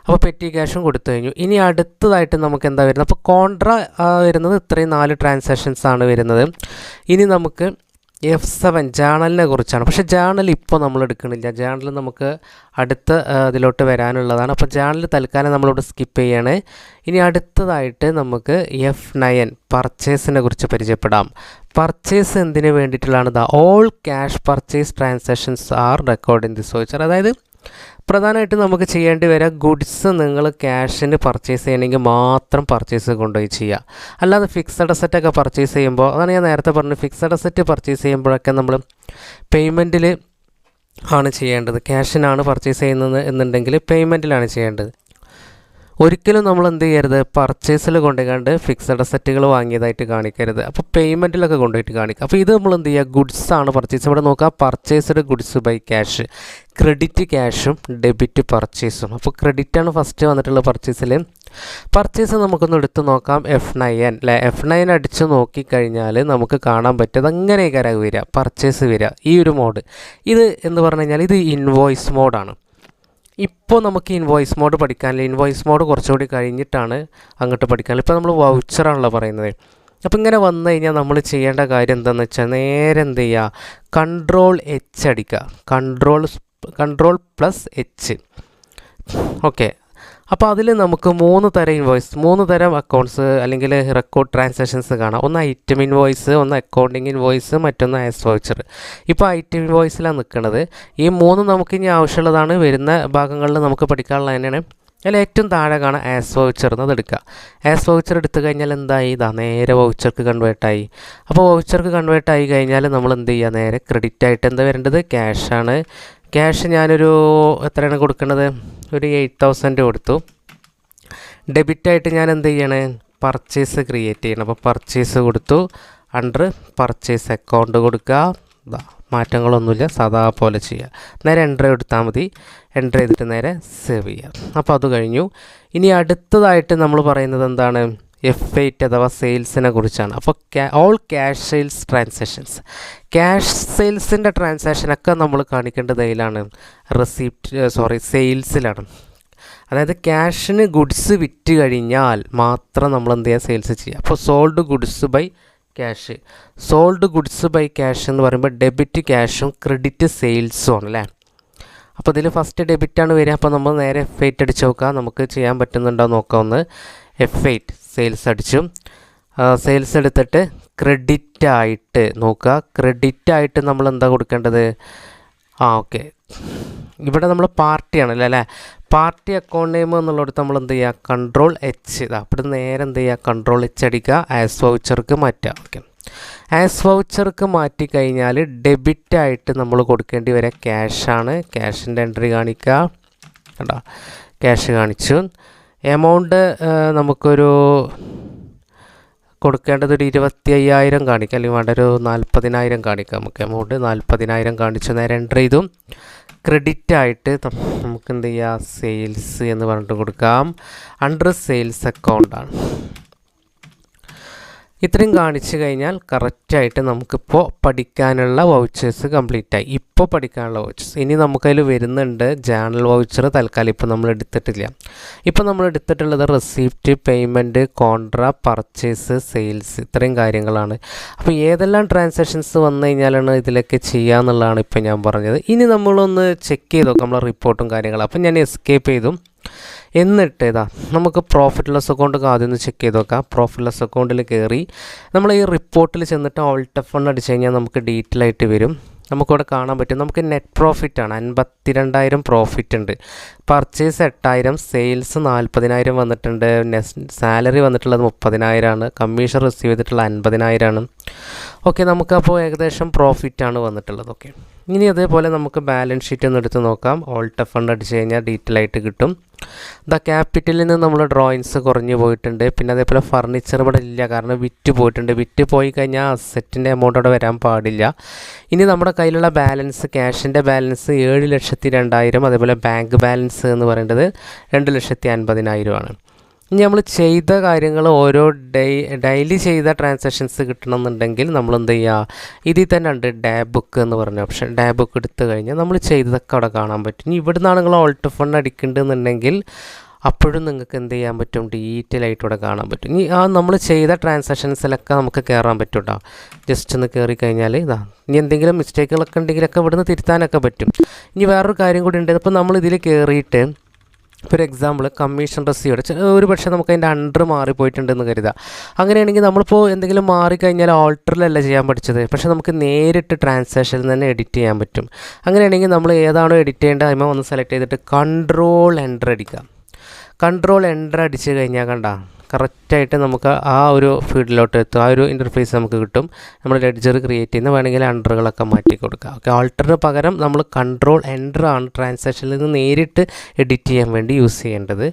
അപ്പോൾ പെറ്റി ക്യാഷും കൊടുത്തു കഴിഞ്ഞു. ഇനി അടുത്തതായിട്ട് നമുക്ക് എന്താ വരുന്നത്? അപ്പോൾ കോൺട്ര വരുന്നത് ഇത്രയും നാല് ട്രാൻസാക്ഷൻസ് ആണ് വരുന്നത്. ഇനി നമുക്ക് എഫ് സെവൻ ജേണലിനെ കുറിച്ചാണ്. പക്ഷേ ജേണൽ ഇപ്പോൾ നമ്മൾ എടുക്കണില്ല. ജേണൽ നമുക്ക് അടുത്ത ഇതിലോട്ട് വരാനുള്ളതാണ്. അപ്പോൾ ജേണൽ തൽക്കാലം നമ്മളിവിടെ സ്കിപ്പ് ചെയ്യാണ്. ഇനി അടുത്തതായിട്ട് നമുക്ക് എഫ് നയൻ പർച്ചേസിനെ കുറിച്ച് പരിചയപ്പെടാം. പർച്ചേസ് എന്തിനു വേണ്ടിയിട്ടുള്ളതാണ്? The all cash purchase transactions are record in this voucher അതായത് പ്രധാനമായിട്ടും നമുക്ക് ചെയ്യേണ്ടി വരിക ഗുഡ്സ് നിങ്ങൾ ക്യാഷിന് പർച്ചേസ് ചെയ്യണമെങ്കിൽ മാത്രം പർച്ചേസ് കൊണ്ടുപോയി ചെയ്യുക. അല്ലാതെ ഫിക്സഡ് അസറ്റൊക്കെ പർച്ചേസ് ചെയ്യുമ്പോൾ അതാണ് ഞാൻ നേരത്തെ പറഞ്ഞത് ഫിക്സഡ് അസറ്റ് പർച്ചേസ് ചെയ്യുമ്പോഴൊക്കെ നമ്മൾ പേയ്മെന്റിൽ ആണ് ചെയ്യേണ്ടത്. ക്യാഷിനാണ് പർച്ചേസ് ചെയ്യുന്നത് എന്നുണ്ടെങ്കിൽ പേയ്മെന്റിലാണ് ചെയ്യേണ്ടത്. ഒരിക്കലും നമ്മൾ എന്ത് ചെയ്യരുത്? പർച്ചേസിൽ കൊണ്ടുപോയിക്കാണ്ട് ഫിക്സഡ് അസറ്റുകൾ വാങ്ങിയതായിട്ട് കാണിക്കരുത്. അപ്പോൾ പേയ്മെന്റിലൊക്കെ കൊണ്ടുപോയിട്ട് കാണിക്കുക അപ്പോൾ ഇത് നമ്മൾ എന്ത് ചെയ്യുക? ഗുഡ്സ് ആണ് പർച്ചേസ് ഇവിടെ നോക്കുക purchased goods by cash credit ക്യാഷും ഡെബിറ്റ് പർച്ചേസും അപ്പോൾ ക്രെഡിറ്റ് ആണ് ഫസ്റ്റ് വന്നിട്ടുള്ള പർച്ചേസിൽ പർച്ചേസ് നമുക്കൊന്ന് എടുത്ത് നോക്കാം. എഫ് നയൻ അല്ലെ? എഫ് നയൻ അടിച്ച് നോക്കിക്കഴിഞ്ഞാൽ നമുക്ക് കാണാൻ പറ്റുന്നത് കരക് വരിക. പർച്ചേസ് വരിക. ഈ ഒരു മോഡ് ഇത് എന്ന് പറഞ്ഞു കഴിഞ്ഞാൽ ഇത് ഇൻവോയ്സ് മോഡാണ് ഇപ്പോൾ നമുക്ക് ഇൻവോയ്സ് മോഡ് പഠിക്കാനില്ല. ഇൻവോയ്സ് മോഡ് കുറച്ചുകൂടി കഴിഞ്ഞിട്ടാണ് അങ്ങോട്ട് പഠിക്കാനില്ല ഇപ്പോൾ നമ്മൾ വൗച്ചറാണല്ലോ പറയുന്നത്. അപ്പോൾ ഇങ്ങനെ വന്നു കഴിഞ്ഞാൽ നമ്മൾ ചെയ്യേണ്ട കാര്യം എന്താണെന്ന് വെച്ചാൽ നേരെ എന്ത് ചെയ്യുക കൺട്രോൾ എച്ച് അടിക്കുക. Control control plus H okay അപ്പോൾ അതിൽ നമുക്ക് മൂന്ന് തരം ഇൻവോയ്സ് മൂന്ന് തരം അക്കൗണ്ട്സ് അല്ലെങ്കിൽ റെക്കോർഡ് ട്രാൻസാക്ഷൻസ് കാണാം. ഒന്ന് ഐറ്റം ഇൻവോയ്സ് ഒന്ന് അക്കൗണ്ടിങ് ഇൻവോയ്സ് മറ്റൊന്ന് ആസ് വൗച്ചർ ഇപ്പോൾ ഐറ്റം ഇൻവോയ്സിലാണ് നിൽക്കുന്നത് ഈ മൂന്ന് നമുക്ക് ഇനി ആവശ്യമുള്ളതാണ്. വരുന്ന ഭാഗങ്ങളിൽ നമുക്ക് പഠിക്കാനുള്ളത് തന്നെയാണ്. അതിൽ ഏറ്റവും താഴെ കാണാം ആസ് വൗച്ചർ എന്നത് എടുക്കുക. ആസ് വൗച്ചർ എടുത്തു കഴിഞ്ഞാൽ എന്തായി? ഇതാ നേരെ വൗച്ചർക്ക് കൺവേർട്ടായി അപ്പോൾ വൗച്ചർക്ക് കൺവേർട്ടായി കഴിഞ്ഞാൽ നമ്മൾ എന്ത് ചെയ്യുക? നേരെ ക്രെഡിറ്റ് ആയിട്ട് എന്താ വരേണ്ടത്? ക്യാഷാണ് ക്യാഷ് ഞാനൊരു എത്രയാണ് കൊടുക്കുന്നത് ഒരു എയ്റ്റ് തൗസൻഡ് കൊടുത്തു. ഡെബിറ്റായിട്ട് ഞാൻ എന്ത് ചെയ്യണേ? പർച്ചേസ് ക്രിയേറ്റ് ചെയ്യണം. അപ്പോൾ പർച്ചേസ് കൊടുത്തു. അണ്ടർ പർച്ചേസ് അക്കൗണ്ട് കൊടുക്കുക. മാറ്റങ്ങളൊന്നുമില്ല. സാധാ പോലെ ചെയ്യുക നേരെ എന്റർ എടുത്താൽ മതി. എന്റർ ചെയ്തിട്ട് നേരെ സേവ് ചെയ്യുക അപ്പോൾ അത് കഴിഞ്ഞു. ഇനി അടുത്തതായിട്ട് നമ്മൾ പറയുന്നത് എന്താണ്? എഫ് എയ്റ്റ് അഥവാ സെയിൽസിനെ കുറിച്ചാണ്. അപ്പോൾ all cash sales transactions cash സെയിൽസിന്റെ ട്രാൻസാക്ഷനൊക്കെ നമ്മൾ കാണിക്കേണ്ടത് അതിലാണ്. റെസിപ്റ്റ് സോറി സെയിൽസിലാണ് അതായത് ക്യാഷിന് ഗുഡ്സ് വിറ്റ് കഴിഞ്ഞാൽ മാത്രം നമ്മൾ എന്ത് ചെയ്യുക? സെയിൽസ് ചെയ്യുക. അപ്പോൾ sold goods by cash sold goods by cash എന്ന് പറയുമ്പോൾ ഡെബിറ്റ് ക്യാഷും ക്രെഡിറ്റ് സെയിൽസും ആണ് അല്ലേ? അപ്പോൾ ഇതിൽ ഫസ്റ്റ് ഡെബിറ്റാണ് വരിക. അപ്പോൾ നമ്മൾ നേരെ എഫ് എയ്റ്റ് അടിച്ച് നോക്കുക നമുക്ക് ചെയ്യാൻ പറ്റുന്നുണ്ടോ നോക്കാം ഒന്ന്. എഫ് എയ്റ്റ് സെയിൽസ് അടിച്ചു സെയിൽസ് എടുത്തിട്ട് ക്രെഡിറ്റ് ആയിട്ട് നോക്കുക. ക്രെഡിറ്റ് ആയിട്ട് നമ്മൾ എന്താ കൊടുക്കേണ്ടത്? ആ ഓക്കെ ഇവിടെ നമ്മൾ പാർട്ടിയാണല്ലോ അല്ലേ? പാർട്ടി അക്കൗണ്ട് നെയിം എന്നുള്ളിടത്ത് നമ്മൾ എന്ത് ചെയ്യുക? കൺട്രോൾ എച്ച് ഇതാ അവിടെ നേരെ എന്ത് ചെയ്യുക? കൺട്രോൾ എച്ച് അടിക്കുക. ആസ് വൗച്ചർക്ക് മാറ്റുക. ഓക്കെ ആസ് വൗച്ചർക്ക് മാറ്റി കഴിഞ്ഞാൽ ഡെബിറ്റ് ആയിട്ട് നമ്മൾ കൊടുക്കേണ്ടി വരിക. ക്യാഷാണ് ക്യാഷിന്റെ എൻട്രി കാണിക്കുക. കണ്ടോ? ക്യാഷ് കാണിച്ചു. എമൗണ്ട് നമുക്കൊരു കൊടുക്കേണ്ടത് ഒരു ഇരുപത്തി അയ്യായിരം കാണിക്കാം. അല്ലെങ്കിൽ വേണ്ട ഒരു നാൽപ്പതിനായിരം കാണിക്കാം. നമുക്ക് എമൗണ്ട് നാൽപ്പതിനായിരം കാണിച്ചു നേരെ എന്റർ ചെയ്തു ക്രെഡിറ്റ് ആയിട്ട് നമുക്ക് എന്ത് ചെയ്യാം സെയിൽസ് എന്ന് പറഞ്ഞിട്ട് കൊടുക്കാം. അണ്ടർ സെയിൽസ് അക്കൗണ്ടാണ് ഇത്രയും കാണിച്ചു കഴിഞ്ഞാൽ കറക്റ്റായിട്ട് നമുക്കിപ്പോൾ പഠിക്കാനുള്ള വൗച്ചേഴ്സ് കംപ്ലീറ്റ് ആയി. ഇപ്പോൾ പഠിക്കാനുള്ള വൗച്ചേഴ്സ് ഇനി നമുക്കതിൽ വരുന്നുണ്ട് ജേണൽ വൗച്ചർ തൽക്കാലം ഇപ്പോൾ നമ്മൾ എടുത്തിട്ടില്ല. ഇപ്പോൾ നമ്മൾ എടുത്തിട്ടുള്ളത് receipt payment contra purchase sales ഇത്രയും കാര്യങ്ങളാണ്. അപ്പോൾ ഏതെല്ലാം ട്രാൻസാക്ഷൻസ് വന്നു കഴിഞ്ഞാലാണ് ഇതിലൊക്കെ ചെയ്യാന്നുള്ളതാണ് ഇപ്പോൾ ഞാൻ പറഞ്ഞത്. ഇനി നമ്മളൊന്ന് ചെക്ക് ചെയ്ത് നോക്കാം നമ്മളെ റിപ്പോർട്ടും കാര്യങ്ങളും. അപ്പോൾ ഞാൻ എസ്കേപ്പ് ചെയ്തു. എന്നിട്ട് ഇതാ നമുക്ക് പ്രോഫിറ്റ് ലെസ് അക്കൗണ്ട് ആദ്യം ഒന്ന് ചെക്ക് ചെയ്ത് നോക്കാം. പ്രോഫിറ്റ് ലെസ് അക്കൗണ്ടിൽ കയറി നമ്മൾ ഈ റിപ്പോർട്ടിൽ ചെന്നിട്ട് ഓൾട്ട് ഫണ്ട് അടിച്ച് കഴിഞ്ഞാൽ നമുക്ക് ഡീറ്റെയിൽ ആയിട്ട് വരും. നമുക്കിവിടെ കാണാൻ പറ്റും നമുക്ക് നെറ്റ് പ്രോഫിറ്റ് ആണ്. അൻപത്തിരണ്ടായിരം പ്രോഫിറ്റ് ഉണ്ട്. പർച്ചേസ് എട്ടായിരം സെയിൽസ് നാൽപ്പതിനായിരം വന്നിട്ടുണ്ട്. സാലറി വന്നിട്ടുള്ളത് മുപ്പതിനായിരമാണ് കമ്മീഷൻ റിസീവ് ചെയ്തിട്ടുള്ള അൻപതിനായിരമാണ് ഓക്കെ നമുക്കപ്പോൾ ഏകദേശം പ്രോഫിറ്റ് ആണ് വന്നിട്ടുള്ളത്. ഓക്കെ. ഇനി അതേപോലെ നമുക്ക് ബാലൻസ് ഷീറ്റ് ഒന്ന് എടുത്ത് നോക്കാം. ഓൾട്ട ഫണ്ട് അടിച്ച് കഴിഞ്ഞാൽ ഡീറ്റെയിൽ ആയിട്ട് കിട്ടും. ദ ക്യാപിറ്റലിൽ നിന്ന് നമ്മൾ ഡ്രോയിങ്സ് കുറഞ്ഞു പോയിട്ടുണ്ട്. പിന്നെ അതേപോലെ ഫർണിച്ചർ ഇവിടെ ഇല്ല. കാരണം വിറ്റ് പോയിട്ടുണ്ട്. വിറ്റ് പോയി കഴിഞ്ഞാൽ അസെറ്റിന്റെ എമൗണ്ട് അവിടെ വരാൻ പാടില്ല. ഇനി നമ്മുടെ കയ്യിലുള്ള ബാലൻസ് ക്യാഷിന്റെ ബാലൻസ് ഏഴ് ലക്ഷത്തി രണ്ടായിരം അതേപോലെ ബാങ്ക് ബാലൻസ് എന്ന് പറയുന്നത് രണ്ട് ലക്ഷത്തി അൻപതിനായിരമാണ് ഇനി നമ്മൾ ചെയ്ത കാര്യങ്ങൾ ഓരോ ഡേ ഡെയിലി ചെയ്ത ട്രാൻസാക്ഷൻസ് കിട്ടണമെന്നുണ്ടെങ്കിൽ നമ്മൾ എന്ത് ചെയ്യുക? ഇതിൽ തന്നെ ഉണ്ട് ഡേ ബുക്ക് എന്ന് പറഞ്ഞ ഓപ്ഷൻ ഡേ ബുക്ക് എടുത്തു കഴിഞ്ഞാൽ നമ്മൾ ചെയ്തതൊക്കെ അവിടെ കാണാൻ പറ്റും. ഇനി ഇവിടുന്നാണ് നിങ്ങൾ ഓൾട്ട് ഫണ്ട് അടിക്കേണ്ടതെന്നുണ്ടെങ്കിൽ അപ്പോഴും നിങ്ങൾക്ക് എന്ത് ചെയ്യാൻ പറ്റും? ഡീറ്റെയിൽ ആയിട്ട് ഇവിടെ കാണാൻ പറ്റും. ഇനി ആ നമ്മൾ ചെയ്ത ട്രാൻസാക്ഷൻസിലൊക്കെ നമുക്ക് കയറാൻ പറ്റും കേട്ടോ ജസ്റ്റ് ഒന്ന് കയറി കഴിഞ്ഞാൽ ഇതാ. ഇനി എന്തെങ്കിലും മിസ്റ്റേക്കുകളൊക്കെ ഉണ്ടെങ്കിലൊക്കെ ഇവിടുന്ന് തിരുത്താനൊക്കെ പറ്റും. ഇനി വേറൊരു കാര്യം കൂടി ഉണ്ട്. ഇപ്പോൾ നമ്മൾ ഇതിൽ കയറിയിട്ട് ഇപ്പോൾ ഒരു എക്സാമ്പിൾ കമ്മീഷൻ റെസിയോട് ഒരു പക്ഷേ നമുക്ക് അതിന്റെ അണ്ടർ മാറിപ്പോയിട്ടുണ്ടെന്ന് കരുതുക അങ്ങനെയാണെങ്കിൽ നമ്മളിപ്പോൾ എന്തെങ്കിലും മാറിക്കഴിഞ്ഞാൽ ഓൾട്ടറിലല്ല ചെയ്യാൻ പഠിച്ചത്. പക്ഷേ നമുക്ക് നേരിട്ട് ട്രാൻസാക്ഷനിൽ തന്നെ എഡിറ്റ് ചെയ്യാൻ പറ്റും. അങ്ങനെയാണെങ്കിൽ നമ്മൾ ഏതാണോ എഡിറ്റ് ചെയ്യേണ്ടത് അതിമ ഒന്ന് സെലക്ട് ചെയ്തിട്ട് കൺട്രോൾ എന്റർ അടിക്കാം കൺട്രോൾ എന്റർ അടിച്ച് കഴിഞ്ഞാൽ കണ്ട കറക്റ്റായിട്ട് നമുക്ക് ആ ഒരു ഫീൽഡിലോട്ട് എത്തും. ആ ഒരു ഇന്റർഫേസ് നമുക്ക് കിട്ടും. നമ്മൾ ലെഡ്ജർ ക്രിയേറ്റ് ചെയ്യുന്ന വേണമെങ്കിൽ അണ്ടറുകളൊക്കെ മാറ്റി കൊടുക്കുക ഓക്കെ ആൾട്ടറിന് പകരം നമ്മൾ കൺട്രോൾ എന്റർ ആണ് ട്രാൻസാക്ഷനിൽ നിന്ന് നേരിട്ട് എഡിറ്റ് ചെയ്യാൻ വേണ്ടി യൂസ് ചെയ്യേണ്ടത്.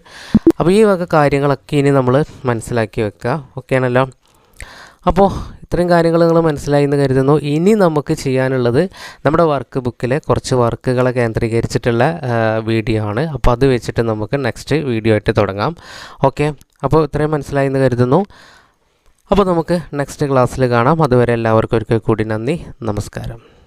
അപ്പോൾ ഈ വക കാര്യങ്ങളൊക്കെ ഇനി നമ്മൾ മനസ്സിലാക്കി വെക്കുക. ഓക്കെ ആണല്ലോ? അപ്പോൾ ഇത്രയും കാര്യങ്ങൾ നിങ്ങൾ മനസ്സിലായി എന്ന് കരുതുന്നു. ഇനി നമുക്ക് ചെയ്യാനുള്ളത് നമ്മുടെ വർക്ക് ബുക്കിലെ കുറച്ച് വർക്കുകളെ കേന്ദ്രീകരിച്ചിട്ടുള്ള വീഡിയോ ആണ്. അപ്പോൾ അത് വെച്ചിട്ട് നമുക്ക് നെക്സ്റ്റ് വീഡിയോ ആയിട്ട് തുടങ്ങാം. ഓക്കെ അപ്പോൾ ഇത്രയും മനസ്സിലായി എന്ന് കരുതുന്നു. അപ്പോൾ നമുക്ക് നെക്സ്റ്റ് ക്ലാസ്സിൽ കാണാം. അതുവരെ എല്ലാവർക്കും ഒരിക്കൽ കൂടി നന്ദി. നമസ്കാരം.